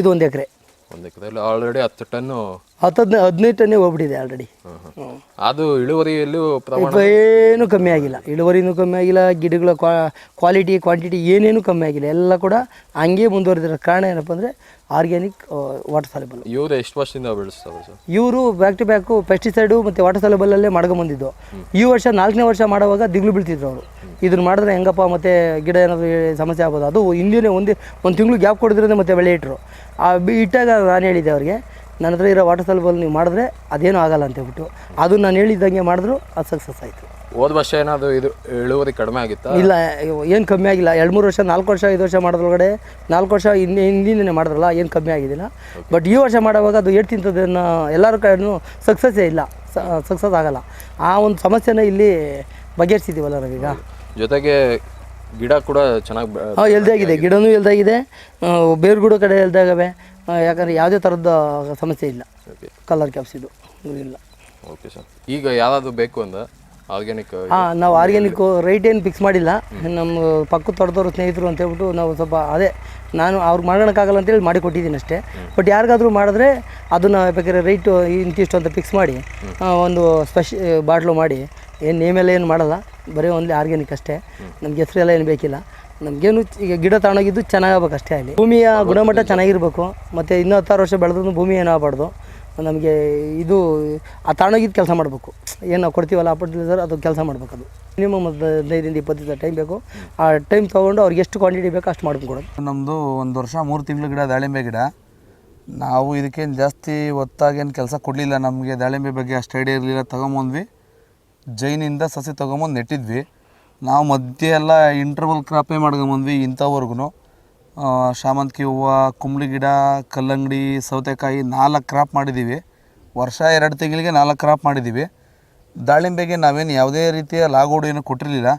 ಇದು ಒಂದು ಎಕರೆ. ಒಂದು ಎಕರೆಯಲ್ಲಿ ಆಲ್ರೆಡಿ ಹತ್ತು ಟನ್ನು ಹತ್ತು ಹದಿನೈದು ಹದಿನೈದು ಟನ್ನೇ ಹೋಗ್ಬಿಟ್ಟಿದೆ ಆಲ್ರೆಡಿ ಅದು ಇಳುವರಿಯಲ್ಲೂ ಏನೂ ಕಮ್ಮಿ ಆಗಿಲ್ಲ. ಇಳುವರಿನೂ ಕಮ್ಮಿ ಆಗಿಲ್ಲ ಗಿಡಗಳ ಕ್ವಾಲಿಟಿ ಕ್ವಾಂಟಿಟಿ ಏನೇನು ಕಮ್ಮಿ ಆಗಿಲ್ಲ. ಎಲ್ಲ ಕೂಡ ಹಂಗೆ ಮುಂದುವರೆದಿರೋ ಕಾರಣ ಏನಪ್ಪ ಅಂದರೆ ಆರ್ಗ್ಯಾನಿಕ್ ವಾಟರ್ ಸಾಲೆಬಲ್ ಇವರು ಎಷ್ಟು ವರ್ಷದಿಂದ ಬೆಳೆಸ್ತಾರೆ ಸರ್? ಇವರು ಬ್ಯಾಕ್ ಟು ಬ್ಯಾಕು ಪೆಸ್ಟಿಸೈಡು ಮತ್ತು ವಾಟರ್ ಸಾಲೆಬಲ್ಲಲ್ಲೇ ಮಾಡ್ಕೊಂಬಂದಿದ್ದು. ಈ ವರ್ಷ ನಾಲ್ಕನೇ ವರ್ಷ ಮಾಡುವಾಗ ದಿಗ್ಲು ಬೀಳ್ತಿದ್ರು ಅವರು. ಇದನ್ನ ಮಾಡಿದ್ರೆ ಹೆಂಗಪ್ಪ ಮತ್ತು ಗಿಡ ಏನಾದರೂ ಸಮಸ್ಯೆ ಆಗ್ಬೋದು. ಅದು ಹಿಂದಿನೇ ಒಂದೇ ಒಂದು ತಿಂಗಳು ಗ್ಯಾಪ್ ಕೊಡಿದ್ರೆ ಮತ್ತೆ ಬೆಳೆ ಇಟ್ಟರು ಆ ಬಿ ಇಟ್ಟಾಗ ನಾನು ಹೇಳಿದ್ದೆ ಅವ್ರಿಗೆ ನನ್ನ ಹತ್ರ ಇರೋ ವಾಟರ್ ಸಾಲೆಬಲ್ ನೀವು ಮಾಡಿದ್ರೆ ಅದೇನೂ ಆಗಲ್ಲ ಅಂತ ಹೇಳ್ಬಿಟ್ಟು. ಅದು ನಾನು ಹೇಳಿದ್ದಂಗೆ ಮಾಡಿದ್ರು ಅದು ಸಕ್ಸಸ್ ಆಯಿತು. ಹೋದ ವರ್ಷ ಏನಾದರೂ ಇದು ಇಳುವರಿ ಕಡಿಮೆ ಆಗಿತ್ತಾ? ಇಲ್ಲ ಏನು ಕಮ್ಮಿ ಆಗಿಲ್ಲ. ಎರಡು ಮೂರು ವರ್ಷ ನಾಲ್ಕು ವರ್ಷ ಐದು ವರ್ಷ ಮಾಡೋದ್ರೊಳಗಡೆ ನಾಲ್ಕು ವರ್ಷ ಹಿಂದೆ ಹಿಂದಿನೇ ಮಾಡಿದ್ರಲ್ಲ ಏನು ಕಮ್ಮಿ ಆಗಿದ್ದಿಲ್ಲ. ಬಟ್ ಈ ವರ್ಷ ಮಾಡುವಾಗ ಅದು ಏಟ್ ತಿಂತದನ್ನು ಎಲ್ಲರ ಕಡೆನೂ ಸಕ್ಸಸ್ಸೇ ಇಲ್ಲ. ಸಕ್ಸಸ್ ಆಗಲ್ಲ. ಆ ಒಂದು ಸಮಸ್ಯೆನ ಇಲ್ಲಿ ಬಗೆಹರಿಸಿದ್ದೀವಲ್ಲ ನಾವೀಗ. ಜೊತೆಗೆ ಗಿಡ ಕೂಡ ಚೆನ್ನಾಗಿ ಹಾಂ ಎಲ್ದಾಗಿದೆ. ಗಿಡನೂ ಎಲ್ದಾಗಿದೆ. ಬೇರುಗುಡ ಕಡೆ ಎಲ್ದಾಗವೆ. ಯಾಕಂದ್ರೆ ಯಾವುದೇ ಥರದ ಸಮಸ್ಯೆ ಇಲ್ಲ. ಕಲರ್ ಕ್ಯಾಪ್ಸಿದು ಇಲ್ಲ. ಓಕೆ ಸರ್ ಈಗ ಯಾವ್ದಾದ್ರು ಬೇಕು ಅಂದ? ಆರ್ಗ್ಯಾನಿಕ್ ಹಾಂ ನಾವು ಆರ್ಗ್ಯಾನಿಕ್ ರೈಟ್ ಏನು ಫಿಕ್ಸ್ ಮಾಡಿಲ್ಲ. ನಮ್ಮ ಪಕ್ಕದ ತೋಟದವ್ರು ಸ್ನೇಹಿತರು ಅಂತ ಹೇಳ್ಬಿಟ್ಟು ನಾವು ಸ್ವಲ್ಪ ಅದೇ ನಾನು ಅವ್ರಿಗೆ ಮಾಡ್ಕೊಳಕ್ಕಾಗಲ್ಲ ಅಂತೇಳಿ ಮಾಡಿ ಕೊಟ್ಟಿದ್ದೀನಿ ಅಷ್ಟೇ. ಬಟ್ ಯಾರಿಗಾದರೂ ಮಾಡಿದ್ರೆ ಅದನ್ನು ಬೇಕಾದ್ರೆ ರೈಟು ಇಂತಿಷ್ಟು ಅಂತ ಫಿಕ್ಸ್ ಮಾಡಿ ಒಂದು ಸ್ಪೆಷ ಬಾಟ್ಲು ಮಾಡಿ. ಏನು ನೇಮೆಲ್ಲ ಏನು ಮಾಡಲ್ಲ. ಬರೀ ಓನ್ಲಿ ಆರ್ಗ್ಯಾನಿಕ್ ಅಷ್ಟೇ. ನಮ್ಗೆ ಹೆಸರೆಲ್ಲ ಏನು ಬೇಕಿಲ್ಲ. ನಮಗೇನು ಈಗ ಗಿಡ ತಗೊಂಡೋಗಿದ್ದು ಚೆನ್ನಾಗಾಗಬೇಕಷ್ಟೇ ಅಷ್ಟೇ ಅಲ್ಲಿ. ಭೂಮಿಯ ಗುಣಮಟ್ಟ ಚೆನ್ನಾಗಿರಬೇಕು. ಮತ್ತು ಇನ್ನೂ ಹತ್ತಾರು ವರ್ಷ ಬೆಳೆದ್ರೂ ಭೂಮಿ ಏನಾಗಬಾರ್ದು ನಮಗೆ ಇದು, ಆ ತಗೊಂಡೋಗಿದ್ದು ಕೆಲಸ ಮಾಡಬೇಕು. ಏನು ನಾವು ಕೊಡ್ತೀವಲ್ಲ ಫರ್ಟಿಲೈಸರ್ ಅದು ಕೆಲಸ ಮಾಡಬೇಕು ಅದು. ಮಿನಿಮಮ್ ಹದಿನೈದರಿಂದ ಇಪ್ಪತ್ತು ದಿವಸ ಟೈಮ್ ಬೇಕು. ಆ ಟೈಮ್ ತೊಗೊಂಡು ಅವ್ರಿಗೆ ಎಷ್ಟು ಕ್ವಾಂಟಿಟಿ ಬೇಕು ಅಷ್ಟು ಮಾಡ್ಕೊಡೋದು ಕೊಡೋದು. ನಮ್ಮದು ಒಂದು ವರ್ಷ, ಮೂರು ತಿಂಗಳ ಗಿಡ, ದಾಳಿಂಬೆ ಗಿಡ. ನಾವು ಇದಕ್ಕೇನು ಜಾಸ್ತಿ ಒತ್ತಾಗೇನು ಕೆಲಸ ಕೊಡಲಿಲ್ಲ ನಮಗೆ. ದಾಳಿಂಬೆ ಬಗ್ಗೆ ಅಷ್ಟು ಐಡಿಯಾ ಇರಲಿಲ್ಲ, ತೊಗೊಂಬಂದ್ವಿ. ಜೈನಿಂದ ಸಸಿ ತೊಗೊಂಬಂದು ನೆಟ್ಟಿದ್ವಿ. ನಾವು ಮಧ್ಯೆ ಎಲ್ಲ ಇಂಟರ್ವಲ್ ಕ್ರಾಪೇ ಮಾಡ್ಕೊಂಬಂದ್ವಿ ಇಂಥವರೆಗೂ ಶಾಮಂತಿಗೆ ಹೂವು ಕುಂಬಳಿ ಗಿಡ, ಕಲ್ಲಂಗಡಿ, ಸೌತೆಕಾಯಿ ನಾಲ್ಕು ಕ್ರಾಪ್ ಮಾಡಿದ್ದೀವಿ ವರ್ಷ ಎರಡು ತಿಂಗಳಿಗೆ ನಾಲ್ಕು ಕ್ರಾಪ್ ಮಾಡಿದ್ದೀವಿ ದಾಳಿಂಬೆಗೆ ನಾವೇನು ಯಾವುದೇ ರೀತಿಯ ಲಾಗೋಡು ಏನು ಕೊಟ್ಟಿರಲಿಲ್ಲ.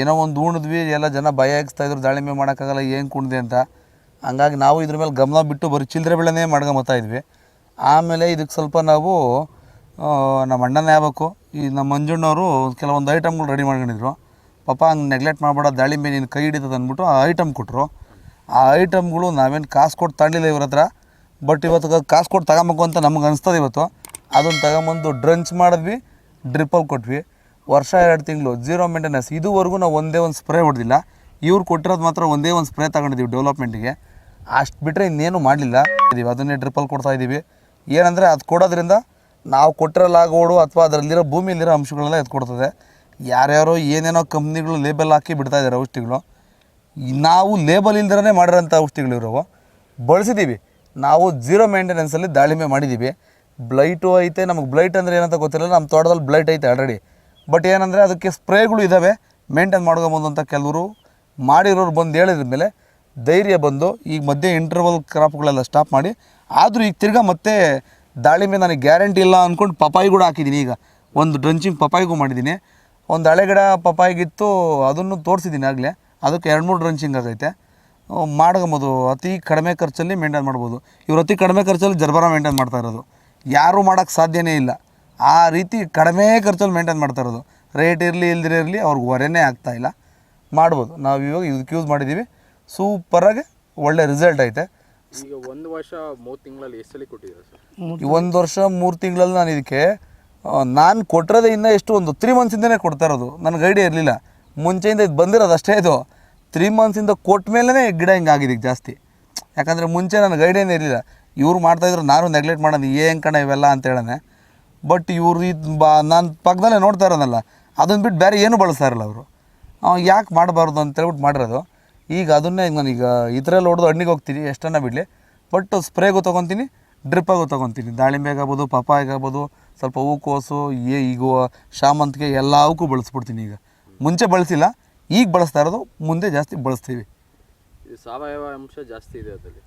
ಏನೋ ಒಂದು ಉಣಿದ್ವಿ, ಎಲ್ಲ ಜನ ಭಯ ಹಾಕ್ಸ್ತಾಯಿದ್ರು ದಾಳಿಂಬೆ ಮಾಡೋಕ್ಕಾಗಲ್ಲ, ಏನು ಕುಣ್ದೆ ಅಂತ. ಹಂಗಾಗಿ ನಾವು ಇದ್ರ ಮೇಲೆ ಗಮನ ಬಿಟ್ಟು ಬರೀ ಚಿಲ್ಲರೆ ಬೆಳೆನೇ ಮಾಡ್ಕೊಂಬತ್ತಾ ಇದ್ವಿ. ಆಮೇಲೆ ಇದಕ್ಕೆ ಸ್ವಲ್ಪ ನಾವು ನಮ್ಮ ಅಣ್ಣನೇ ಆಗ್ಬೇಕು. ಈ ನಮ್ಮ ಮಂಜಣ್ಣವರು ಕೆಲವೊಂದು ಐಟಮ್ಗಳು ರೆಡಿ ಮಾಡ್ಕೊಂಡಿದ್ರು. ಪಾಪ ಹಂಗೆ ನೆಗ್ಲೆಕ್ಟ್ ಮಾಡಬೇಡ, ದಾಳಿಂಬೆ ನೀನು ಕೈ ಹಿಡಿತದೆ ಅಂದ್ಬಿಟ್ಟು ಆ ಐಟಮ್ ಕೊಟ್ಟರು ಆ ಐಟಮ್ಗಳು ನಾವೇನು ಕಾಸು ಕೊಟ್ಟು ತಗೊಂಡಿಲ್ಲ ಇವ್ರ ಹತ್ರ ಬಟ್ ಇವತ್ತು ಕಾಸು ಕೊಟ್ಟು ತಗೊಂಬೇಕು ಅಂತ ನಮ್ಗೆ ಅನಿಸ್ತದೆ ಇವತ್ತು. ಅದನ್ನು ತಗೊಂಬಂದು ಡ್ರಂಚ್ ಮಾಡಿದ್ವಿ ಡ್ರಿಪ್ಪಲ್ಲಿ ಕೊಟ್ವಿ. ವರ್ಷ ಎರಡು ತಿಂಗಳು ಜೀರೋ ಮೇಂಟೆನೆನ್ಸ್ ಇದುವರೆಗೂ ನಾವು ಒಂದೇ ಒಂದು ಸ್ಪ್ರೇ ಹೊಡೆದಿಲ್ಲ. ಇವ್ರು ಕೊಟ್ಟಿರೋದು ಮಾತ್ರ ಒಂದೇ ಒಂದು ಸ್ಪ್ರೇ ತಗೊಂಡಿದ್ದೀವಿ ಡೆವಲಪ್ಮೆಂಟಿಗೆ ಅಷ್ಟು ಬಿಟ್ಟರೆ ಇನ್ನೇನು ಮಾಡಲಿಲ್ಲ. ಇದೀವಿ, ಅದನ್ನೇ ಡ್ರಿಪ್ಪಲ್ಲಿ ಕೊಡ್ತಾ ಇದ್ದೀವಿ ಏನಂದರೆ ಅದು ಕೊಡೋದ್ರಿಂದ ನಾವು ಕೊಟ್ಟಿರೋ ಲಾಗೋಡು ಅಥವಾ ಅದರಲ್ಲಿರೋ ಭೂಮಿಯಲ್ಲಿರೋ ಅಂಶಗಳೆಲ್ಲ ಎತ್ಕೊಡ್ತದೆ. ಕೊಡ್ತದೆ ಯಾರ್ಯಾರೋ ಏನೇನೋ ಕಂಪ್ನಿಗಳು ಲೇಬಲ್ ಹಾಕಿ ಬಿಡ್ತಾ ಇದ್ದಾರೆ ಔಷಧಿಗಳು. ನಾವು ಲೇಬಲ್ ಇಲ್ದಿರೇ ಮಾಡಿರೋಂಥ ಔಷಧಿಗಳು ಇರೋವು. ಬಳಸಿದ್ದೀವಿ ನಾವು ಜೀರೋ ಮೇಂಟೆನೆನ್ಸಲ್ಲಿ ದಾಳಿಂಬೆ ಮಾಡಿದ್ದೀವಿ ಬ್ಲೈಟು ಐತೆ, ನಮಗೆ ಬ್ಲೈಟ್ ಅಂದರೆ ಏನಂತ ಗೊತ್ತಿರಲ್ಲ ನಮ್ಮ ತೋಟದಲ್ಲಿ ಬ್ಲೈಟ್ ಐತೆ ಆಲ್ರೆಡಿ ಬಟ್ ಏನಂದರೆ ಅದಕ್ಕೆ ಸ್ಪ್ರೇಗಳು ಇದ್ದಾವೆ ಮೇಂಟೈನ್ ಮಾಡ್ಕೊಬೋದು ಅಂತ ಕೆಲವರು ಮಾಡಿರೋರು ಬಂದು ಹೇಳಿದ ಮೇಲೆ ಧೈರ್ಯ ಬಂದು ಈಗ ಮಧ್ಯೆ ಇಂಟರ್ವಲ್ ಕ್ರಾಪ್ಗಳೆಲ್ಲ ಸ್ಟಾಪ್ ಮಾಡಿ. ಆದರೂ ಈಗ ತಿರ್ಗಾ ಮತ್ತೆ ದಾಳಿಂಬೆ ನನಗೆ ಗ್ಯಾರಂಟಿ ಇಲ್ಲ ಅಂದ್ಕೊಂಡು ಪಪಾಯಿ ಕೂಡ ಹಾಕಿದ್ದೀನಿ ಈಗ. ಒಂದು ಡ್ರಂಚಿಂಗ್ ಪಪಾಯಿಗೂ ಮಾಡಿದ್ದೀನಿ ಒಂದು ಹಳೆಗಿಡ ಪಪಾಯಿಗಿತ್ತು ಅದನ್ನು ತೋರಿಸಿದ್ದೀನಿ ಆಗಲೇ. ಅದಕ್ಕೆ ಎರಡು ಮೂರು ಡ್ರಂಚಿಂಗ್ ಆಗೈತೆ. ಮಾಡ್ಕೊಬೋದು. ಅತಿ ಕಡಿಮೆ ಖರ್ಚಲ್ಲಿ ಮೇಂಟೈನ್ ಮಾಡ್ಬೋದು. ಇವರು ಅತಿ ಕಡಿಮೆ ಖರ್ಚಲ್ಲಿ ಜರ್ಬರ ಮೇಂಟೈನ್ ಮಾಡ್ತಾ ಇರೋದು. ಯಾರೂ ಮಾಡೋಕ್ಕೆ ಸಾಧ್ಯನೇ ಇಲ್ಲ. ಆ ರೀತಿ ಕಡಿಮೆ ಖರ್ಚಲ್ಲಿ ಮೇಂಟೈನ್ ಮಾಡ್ತಾ ಇರೋದು. ರೇಟ್ ಇರಲಿ ಇಲ್ದಿರ ಇರಲಿ ಅವ್ರಿಗೆ ಹೊರೆನೇ ಆಗ್ತಾಯಿಲ್ಲ ಇಲ್ಲ. ಮಾಡ್ಬೋದು. ನಾವು ಇವಾಗ ಇದಕ್ಕೆ ಯೂಸ್ ಮಾಡಿದ್ದೀವಿ ಸೂಪರಾಗಿ ಒಳ್ಳೆ ರಿಸಲ್ಟ್ ಐತೆ. ಈಗ ಒಂದು ವರ್ಷ ಮೂರು ತಿಂಗಳಲ್ಲಿ ಎಷ್ಟು ಸಲ ಕೊಟ್ಟಿದ್ದೀರಾ ಸರ್? ಈ ಒಂದು ವರ್ಷ ಮೂರು ತಿಂಗಳಲ್ಲಿ ನಾನು ಇದಕ್ಕೆ ನಾನು ಕೊಟ್ಟಿರೋದೇ ಇನ್ನೂ ಎಷ್ಟು ಒಂದು ತ್ರೀ ಮಂತ್ಸಿಂದನೇ ಕೊಡ್ತಾ ಇರೋದು. ನನಗೆ ಐಡಿಯಾ ಇರಲಿಲ್ಲ. ಮುಂಚೆಯಿಂದ ಇದು ಬಂದಿರೋದು ಅಷ್ಟೇ ಇದು. ತ್ರೀ ಮಂತ್ಸಿಂದ ಕೊಟ್ಟ ಮೇಲೇ ಗಿಡ ಹಿಂಗೆ ಆಗಿದೆ ಈಗ ಜಾಸ್ತಿ. ಯಾಕಂದರೆ ಮುಂಚೆ ನನಗೆ ಐಡಿಯಾನೇ ಇರಲಿಲ್ಲ. ಇವ್ರು ಮಾಡ್ತಾಯಿದ್ರು ನಾನು ನೆಗ್ಲೆಕ್ಟ್ ಮಾಡೋದು, ಏನು ಕಣ ಇವೆಲ್ಲ ಅಂತ ಹೇಳನೆ. ಬಟ್ ಇವ್ರು ಇದು ಬಾ, ನಾನು ಪಕ್ಕದಲ್ಲೇ ನೋಡ್ತಾ ಇರೋದಲ್ಲ ಅದನ್ನು ಬಿಟ್ಟು ಬೇರೆ ಏನು ಬಳಸ್ತಾ ಇರಲ್ಲ ಅವರು. ಯಾಕೆ ಮಾಡಬಾರ್ದು ಅಂತ ಹೇಳ್ಬಿಟ್ಟು ಮಾಡಿರೋದು. ಈಗ ಅದನ್ನೇ ಈಗ ನಾನೀಗ ಇದರಲ್ಲಿ ಹೊಡೆದು ಹಣ್ಣಿಗೆ ಹೋಗ್ತೀನಿ, ಎಷ್ಟನ್ನ ಬಿಡಲಿ. ಬಟ್ ಸ್ಪ್ರೇಗೂ ತೊಗೊತೀನಿ, ಡ್ರಿಪ್ಪಾಗೂ ತೊಗೊತೀನಿ. ದಾಳಿಂಬೆ ಆಗ್ಬೋದು ಪಪ್ಪಾಯಿಗೆ ಆಗ್ಬೋದು, ಸ್ವಲ್ಪ ಹೂಕೋಸು ಏ, ಈಗ ಶಾಮಂತಿಗೆ ಎಲ್ಲವಕ್ಕೂ ಬಳಸ್ಬಿಡ್ತೀನಿ ಈಗ. ಮುಂಚೆ ಬಳಸಿಲ್ಲ ಈಗ ಬಳಸ್ತಾ ಇರೋದು ಮುಂದೆ ಜಾಸ್ತಿ ಬಳಸ್ತೀವಿ. ಸಾವಯವ ಅಂಶ ಜಾಸ್ತಿ ಇದೆ ಅದರಲ್ಲಿ.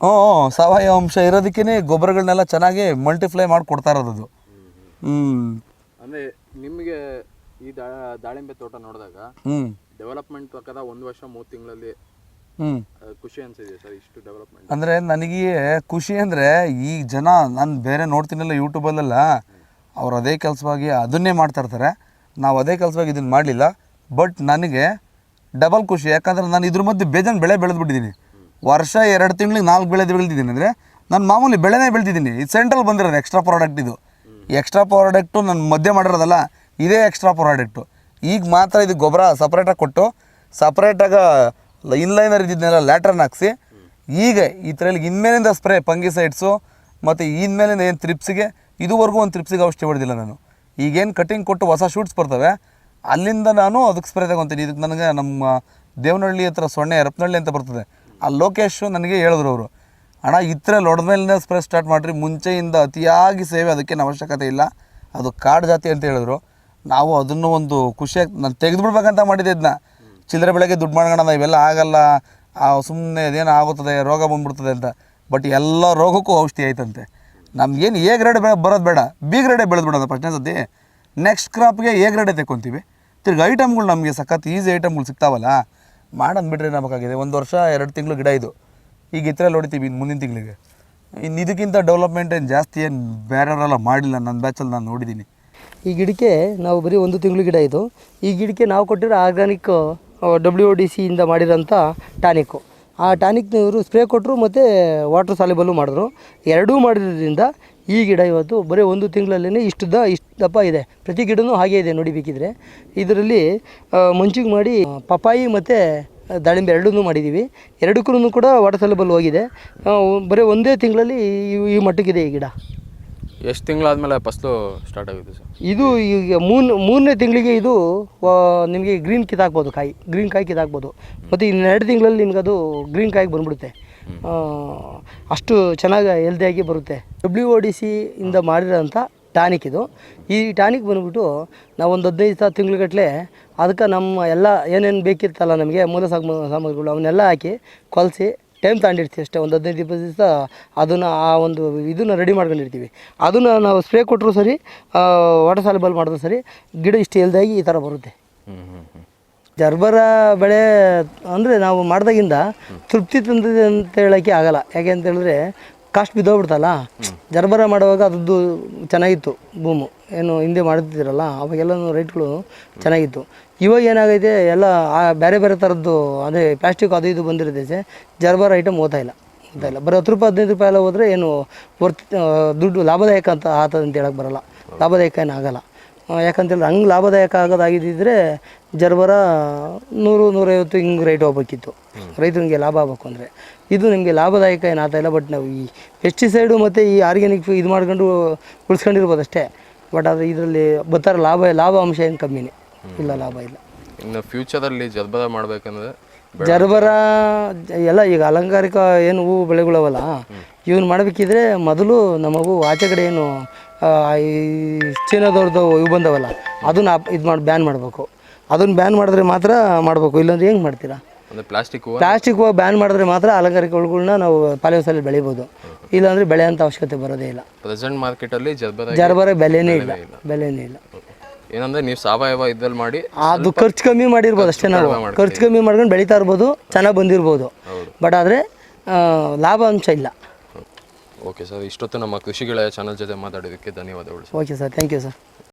ಹ್ಞೂ ಸಾವಯವ ಅಂಶ ಇರೋದಕ್ಕೇ ಗೊಬ್ಬರಗಳನ್ನೆಲ್ಲ ಚೆನ್ನಾಗಿ ಮಲ್ಟಿಪ್ಲೈ ಮಾಡಿ ಕೊಡ್ತಾ ಇರೋದು ಅದು. ಹ್ಞೂ ಅಂದರೆ ನಿಮಗೆ ಈ ದಾಳಿಂಬೆ ತೋಟ ನೋಡಿದಾಗ ಹ್ಞೂ ಡೆವಲಪ್ಮೆಂಟ್ ಪ್ರಕಾರ ಒಂದು ವರ್ಷ ಮೂರು ತಿಂಗಳಲ್ಲಿ ಹ್ಞೂ ಖುಷಿ ಅನಿಸಿದೆ ಸರ್ ಇಷ್ಟು ಡೆವಲಪ್ಮೆಂಟ್ ಅಂದರೆ ನನಗೆ ಖುಷಿ ಅಂದರೆ ಈ ಜನ ನಾನು ಬೇರೆ ನೋಡ್ತೀನಲ್ಲ ಯೂಟ್ಯೂಬಲ್ಲೆಲ್ಲ ಅವ್ರು ಅದೇ ಕೆಲಸವಾಗಿ ಅದನ್ನೇ ಮಾಡ್ತಾ ಇರ್ತಾರೆ. ನಾವು ಅದೇ ಕೆಲಸವಾಗಿ ಇದನ್ನು ಮಾಡಲಿಲ್ಲ ಬಟ್ ನನಗೆ ಡಬಲ್ ಖುಷಿ. ಯಾಕಂದ್ರೆ ನಾನು ಇದ್ರ ಮಧ್ಯೆ ಬೇಜಾನ್ ಬೆಳೆ ಬೆಳೆದ್ಬಿಟ್ಟಿದ್ದೀನಿ ವರ್ಷ ಎರಡು ತಿಂಗಳಿಗೆ ನಾಲ್ಕು ಬೆಳೆ ಬೆಳೆದಿದ್ದೀನಿ ಅಂದರೆ ನಾನು ಮಾಮೂಲಿ ಬೆಳೆನೇ ಬೆಳೆದಿದ್ದೀನಿ. ಇದು ಸೆಂಟ್ರಲ್ ಬಂದಿರೋದು ಎಕ್ಸ್ಟ್ರಾ ಪ್ರಾಡಕ್ಟ್ ಇದು. ಎಕ್ಸ್ಟ್ರಾ ಪ್ರಾಡಕ್ಟು ನಾನು ಮಧ್ಯೆ ಮಾಡಿರೋದಲ್ಲ, ಇದೇ ಎಕ್ಸ್ಟ್ರಾ ಪ್ರಾಡಕ್ಟು ಈಗ ಮಾತ್ರ ಇದು ಗೊಬ್ಬರ ಸಪ್ರೇಟಾಗಿ ಕೊಟ್ಟು ಸಪ್ರೇಟಾಗಿ ಇನ್ಲೈನರ್ ಇದ್ದಿದ್ದನ್ನೆಲ್ಲ ಲ್ಯಾಟ್ರನ್ ಹಾಕ್ಸಿ, ಈಗ ಈ ಥರಲ್ಲಿ ಇನ್ಮೇಲಿಂದ ಸ್ಪ್ರೇ ಪಂಗಿಸೈಡ್ಸು ಮತ್ತು ಇನ್ಮೇಲಿಂದ ಏನು ತ್ರಿಪ್ಸಿಗೆ ಇದುವರೆಗೂ ಒಂದು ತ್ರಿಪ್ಸಿಗೆ ಔಷಧಿ ಹೊಡೆದಿಲ್ಲ ನಾನು. ಈಗೇನು ಕಟಿಂಗ್ ಕೊಟ್ಟು ಹೊಸ ಶೂಟ್ಸ್ ಬರ್ತವೆ, ಅಲ್ಲಿಂದ ನಾನು ಅದಕ್ಕೆ ಸ್ಪ್ರೇ ತಗೊತೀನಿ. ಇದಕ್ಕೆ ನನಗೆ ನಮ್ಮ ದೇವನಹಳ್ಳಿ ಹತ್ರ ಸೊನ್ನೆ ಎರಪನಹಳ್ಳಿ ಅಂತ ಬರ್ತದೆ. ಆ ಲೋಕೇಶು ನನಗೆ ಹೇಳಿದ್ರು ಅವರು. ಅಣ್ಣ ಇತ್ರಲ್ಲಿ ಹೊಡೆದ್ಮೇಲೆ ಸ್ಪ್ರೇ ಸ್ಟಾರ್ಟ್ ಮಾಡಿರಿ. ಮುಂಚೆಯಿಂದ ಅತಿಯಾಗಿ ಸೇವೆ ಅದಕ್ಕೇನು ಅವಶ್ಯಕತೆ ಇಲ್ಲ. ಅದು ಕಾಡು ಜಾತಿ ಅಂತ ಹೇಳಿದ್ರು. ನಾವು ಅದನ್ನು ಒಂದು ಖುಷಿಯಾಗಿ ನಾನು ತೆಗೆದುಬಿಡ್ಬೇಕಂತ ಮಾಡಿದ್ದೆ ಇದನ್ನ ಚಿಲ್ಲರೆ ಬೆಳಗ್ಗೆ ದುಡ್ಡು ಮಾಡ್ಕೊಳ್ಳೋಣ ಇವೆಲ್ಲ ಆಗಲ್ಲ. ಸುಮ್ಮನೆ ಅದೇನೋ ಆಗುತ್ತದೆ, ರೋಗ ಬಂದ್ಬಿಡ್ತದೆ ಅಂತ. ಬಟ್ ಎಲ್ಲ ರೋಗಕ್ಕೂ ಔಷಧಿ ಆಯ್ತಂತೆ. ನಮ್ಗೇನು ಎ ಗ್ರೇಡ್ ಬೆ ಬರೋದು ಬೇಡ ಬಿ ಗ್ರೇಡೇ ಬೆಳೆದ್ಬಿಡೋದು ಫಸ್ಟ್ನೇ ಸತಿ ನೆಕ್ಸ್ಟ್ ಕ್ರಾಪ್ಗೆ ಎ ಗ್ರೇಡೇ ತೆಕ್ಕೊಂತೀವಿ. ತಿರ್ಗಿ ಐಟಮ್ಗಳು ನಮಗೆ ಸಖತ್ ಈಸಿ ಐಟಮ್ಗಳು ಸಿಗ್ತಾವಲ್ಲ ಮಾಡೋದು ಬಿಟ್ರೆ ನಮಗಾಗಿದೆ. ಒಂದು ವರ್ಷ, ಎರಡು ತಿಂಗಳು ಗಿಡ ಇದು. ಈಗ ಇದ್ರಲ್ಲಿ ಹೊಡಿತೀವಿ ಇನ್ನು ಮುಂದಿನ ತಿಂಗಳಿಗೆ. ಇನ್ನು ಇದಕ್ಕಿಂತ ಡೆವಲಪ್ಮೆಂಟ್ ಏನು ಜಾಸ್ತಿ ಏನು ಬೇರೆಯವರೆಲ್ಲ ಮಾಡಿಲ್ಲ ನನ್ನ ಬ್ಯಾಚಲ್ಲಿ ನಾನು ನೋಡಿದ್ದೀನಿ ಈ ಗಿಡಕ್ಕೆ ನಾವು ಬರೀ ಒಂದು ತಿಂಗಳು ಗಿಡ ಇದು. ಈ ಗಿಡಕ್ಕೆ ನಾವು ಕೊಟ್ಟಿರೋ ಆರ್ಗ್ಯಾನಿಕ್ ಡಬ್ಲ್ಯೂ ಡಿ ಸಿಯಿಂದ ಮಾಡಿರೋಂಥ ಟಾನಿಕ್ಕು ಆ ಟಾನಿಕ್ನ ಇವರು ಸ್ಪ್ರೇ ಕೊಟ್ಟರು ಮತ್ತು ವಾಟರ್ ಸಾಲಿಬಲ್ಲು ಮಾಡಿದ್ರು. ಎರಡೂ ಮಾಡಿರೋದ್ರಿಂದ ಈ ಗಿಡ ಇವತ್ತು ಬರೀ ಒಂದು ತಿಂಗಳಲ್ಲೇ ಇಷ್ಟು ದ ಇಷ್ಟು ದಪ್ಪ ಇದೆ. ಪ್ರತಿ ಗಿಡನೂ ಹಾಗೆ ಇದೆ ನೋಡಿ ಬೇಕಿದ್ರೆ. ಇದರಲ್ಲಿ ಮಂಚಿಗೆ ಮಾಡಿ ಪಪಾಯಿ ಮತ್ತು ದಾಳಿಂಬೆ ಎರಡನ್ನೂ ಮಾಡಿದ್ದೀವಿ ಎರಡಕ್ಕೂ ಕೂಡ ವಾಟರ್ ಸಾಲಿಬಲ್ ಹೋಗಿದೆ. ಬರೀ ಒಂದೇ ತಿಂಗಳಲ್ಲಿ ಈ ಮಟ್ಟಕ್ಕಿದೆ ಈ ಗಿಡ. ಎಷ್ಟು ತಿಂಗಳಾದ್ಮೇಲೆ ಫಸ್ಲು ಸ್ಟಾರ್ಟ್ ಆಗುತ್ತೆ ಸರ್? ಇದು ಈಗ ಮೂರು ಮೂರನೇ ತಿಂಗಳಿಗೆ ಇದು ನಿಮಗೆ ಗ್ರೀನ್ ಕಿತ್ತಾಕ್ಬೋದು ಕಾಯಿ ಗ್ರೀನ್ ಕಾಯಿ ಕಿತ್ತಾಕ್ಬೋದು. ಮತ್ತು ಇನ್ನೆರಡು ತಿಂಗಳಲ್ಲಿ ನಿಮ್ಗೆ ಅದು ಗ್ರೀನ್ ಕಾಯಿಗೆ ಬಂದ್ಬಿಡುತ್ತೆ. ಅಷ್ಟು ಚೆನ್ನಾಗಿ ಹೆಲ್ದಿಯಾಗಿ ಬರುತ್ತೆ. ಡಬ್ಲ್ಯೂ ಒ ಡಿ ಸಿ ಇಂದ ಮಾಡಿರೋಂಥ ಟಾನಿಕ್ ಇದು. ಈ ಟಾನಿಕ್ ಬಂದ್ಬಿಟ್ಟು ನಾವು ಒಂದು ಹದಿನೈದು ಸಾವಿರ ತಿಂಗಳುಗಟ್ಟಲೆ ಅದಕ್ಕೆ ನಮ್ಮ ಎಲ್ಲ ಏನೇನು ಬೇಕಿರ್ತಲ್ಲ ನಮಗೆ ಮೂಲ ಸಾಮ, ಸಾಮಗ್ರಿಗಳು ಅವನ್ನೆಲ್ಲ ಹಾಕಿ ಕೊಲಿಸಿ ಟೈಮ್ ತಗೊಂಡಿರ್ತೀವಿ ಅಷ್ಟೇ ಒಂದು ಹದಿನೈದು ಇಪ್ಪತ್ತು ದಿವಸ ಅದನ್ನು ಆ ಒಂದು ಇದನ್ನು ರೆಡಿ ಮಾಡ್ಕೊಂಡಿರ್ತೀವಿ. ಅದನ್ನು ನಾವು ಸ್ಪ್ರೇ ಕೊಟ್ಟರು ಸರಿ ವಾಟರ್ ಸಾಲಿಬಲ್ ಮಾಡಿದ್ರು ಸರಿ ಗಿಡ ಇಷ್ಟು ಎಲ್ದಾಗಿ ಈ ಥರ ಬರುತ್ತೆ. ಜರ್ಬರ ಬೆಳೆ ಅಂದರೆ ನಾವು ಮಾಡಿದಾಗಿಂದ ತೃಪ್ತಿ ತಂದಿದೆ ಅಂತ ಹೇಳೋಕ್ಕೆ ಆಗಲ್ಲ. ಯಾಕೆ ಅಂತ ಹೇಳಿದ್ರೆ ಕಾಸ್ಟ್ ಬಿದ್ದೋಗ್ಬಿಡ್ತಲ್ಲ. ಜರ್ಬರ ಮಾಡುವಾಗ ಅದದ್ದು ಚೆನ್ನಾಗಿತ್ತು ಭೂಮು. ಏನು ಹಿಂದೆ ಮಾಡ್ತಿದ್ದೀರಲ್ಲ ಅವಾಗೆಲ್ಲ ರೇಟ್ಗಳು ಚೆನ್ನಾಗಿತ್ತು. ಇವಾಗ ಏನಾಗೈತೆ, ಎಲ್ಲ ಬೇರೆ ಬೇರೆ ಥರದ್ದು ಅದೇ ಪ್ಲಾಸ್ಟಿಕ್ ಅದು ಇದು ಬಂದಿರುತ್ತೆ ಜರ್ಬಾರ್ ಐಟಮ್ ಓದ್ತಾ ಇಲ್ಲ ಓದ್ತಾ ಇಲ್ಲ. ಬರೀ ಹತ್ತು ರೂಪಾಯಿ, ಹದಿನೈದು ರೂಪಾಯಿ ಎಲ್ಲ ಹೋದರೆ ಏನು ವರ್ತ್ ದುಡ್ಡು ಲಾಭದಾಯಕ ಅಂತ ಆತದ ಅಂತ ಹೇಳಕ್ಕೆ ಬರೋಲ್ಲ. ಲಾಭದಾಯಕ ಏನು ಆಗಲ್ಲ. ಯಾಕಂತೇಳಿದ್ರೆ ಹಂಗೆ ಲಾಭದಾಯಕ ಆಗೋದಾಗಿದ್ದಿದ್ರೆ ಜರ್ಬರ ನೂರು, ನೂರೈವತ್ತು ಹಿಂಗೆ ರೇಟ್ ಹೋಗ್ಬೇಕಿತ್ತು. ರೈತರಿಗೆ ಲಾಭ ಆಗಬೇಕು ಅಂದರೆ. ಇದು ನಿಮಗೆ ಲಾಭದಾಯಕ ಏನು ಆಗ್ತಾ ಇಲ್ಲ ಬಟ್ ನಾವು ಈ ಪೆಸ್ಟಿಸೈಡು ಮತ್ತು ಈ ಆರ್ಗ್ಯಾನಿಕ್ ಇದು ಮಾಡ್ಕೊಂಡು ಉಳಿಸ್ಕೊಂಡಿರ್ಬೋದು ಅಷ್ಟೇ. ಬಟ್ ಆದರೆ ಇದರಲ್ಲಿ ಬರ್ತಾರೆ ಲಾಭ ಲಾಭ ಅಂಶ ಏನು ಕಮ್ಮಿನೇ. ಇಲ್ಲ ಲಾಭ ಇಲ್ಲ. ಇನ್ನು ಫ್ಯೂಚರಲ್ಲಿ ಜರ್ಬರ ಮಾಡಬೇಕಂದ್ರೆ ಜರ್ಬರ ಎಲ್ಲ ಈಗ ಅಲಂಕಾರಿಕ ಏನು ಹೂವು ಬೆಳೆಗಳವಲ್ಲ ಇವನ್ ಮಾಡಬೇಕಿದ್ರೆ ಮೊದಲು ನಮಗೂ ಆಚೆ ಕಡೆ ಏನು ಈ ಚೀನಾದವ್ರದ್ದು ಇವು ಬಂದವಲ್ಲ ಅದನ್ನ ಇದು ಮಾಡಿ ಬ್ಯಾನ್ ಮಾಡಬೇಕು. ಅದನ್ನ ಬ್ಯಾನ್ ಮಾಡಿದ್ರೆ ಮಾತ್ರ ಮಾಡಬೇಕು ಇಲ್ಲಾಂದ್ರೆ ಹೆಂಗೆ ಮಾಡ್ತೀರಾ? ಪ್ಲಾಸ್ಟಿಕ್ ಪ್ಲಾಸ್ಟಿಕ್ ಹೂವು? ಬ್ಯಾನ್ ಮಾಡಿದ್ರೆ ಮಾತ್ರ ಅಲಂಕಾರಿಕ ಹೂಗಳನ್ನ ನಾವು ಪಾಲಿಹೌಸಲ್ಲಿ ಬೆಳಿಬೋದು. ಇಲ್ಲಾಂದ್ರೆ ಬೆಳೆಯಂಥ ಅವಶ್ಯಕತೆ ಬರೋದೇ ಇಲ್ಲ. ಪ್ರೆಸೆಂಟ್ ಮಾರ್ಕೆಟಲ್ಲಿ ಜರ್ಬರ ಬೆಲೆನೇ ಇಲ್ಲ. ಬೆಲೆನೇ ಇಲ್ಲ. ಏನಂದ್ರೆ ನೀವು ಸಾವಯವ ಇದ್ದಲ್ಲಿ ಮಾಡಿ ಅದು ಖರ್ಚು ಕಮ್ಮಿ ಮಾಡಿರ್ಬೋದು ಅಷ್ಟೇ ನಾವು. ಖರ್ಚು ಕಮ್ಮಿ ಮಾಡ್ಕೊಂಡು ಬೆಳೀತಾ ಇರ್ಬೋದು ಚೆನ್ನಾಗಿ ಬಂದಿರ್ಬೋದು. ಬಟ್ ಆದರೆ ಲಾಭ ಅಂಶ ಇಲ್ಲ. ಓಕೆ ಸರ್ ಇಷ್ಟೊತ್ತು ನಮ್ಮ ಕೃಷಿಗಳ ಚಾನಲ್ ಜೊತೆ ಮಾತಾಡೋದಕ್ಕೆ ಧನ್ಯವಾದಗಳು okay sir thank you sir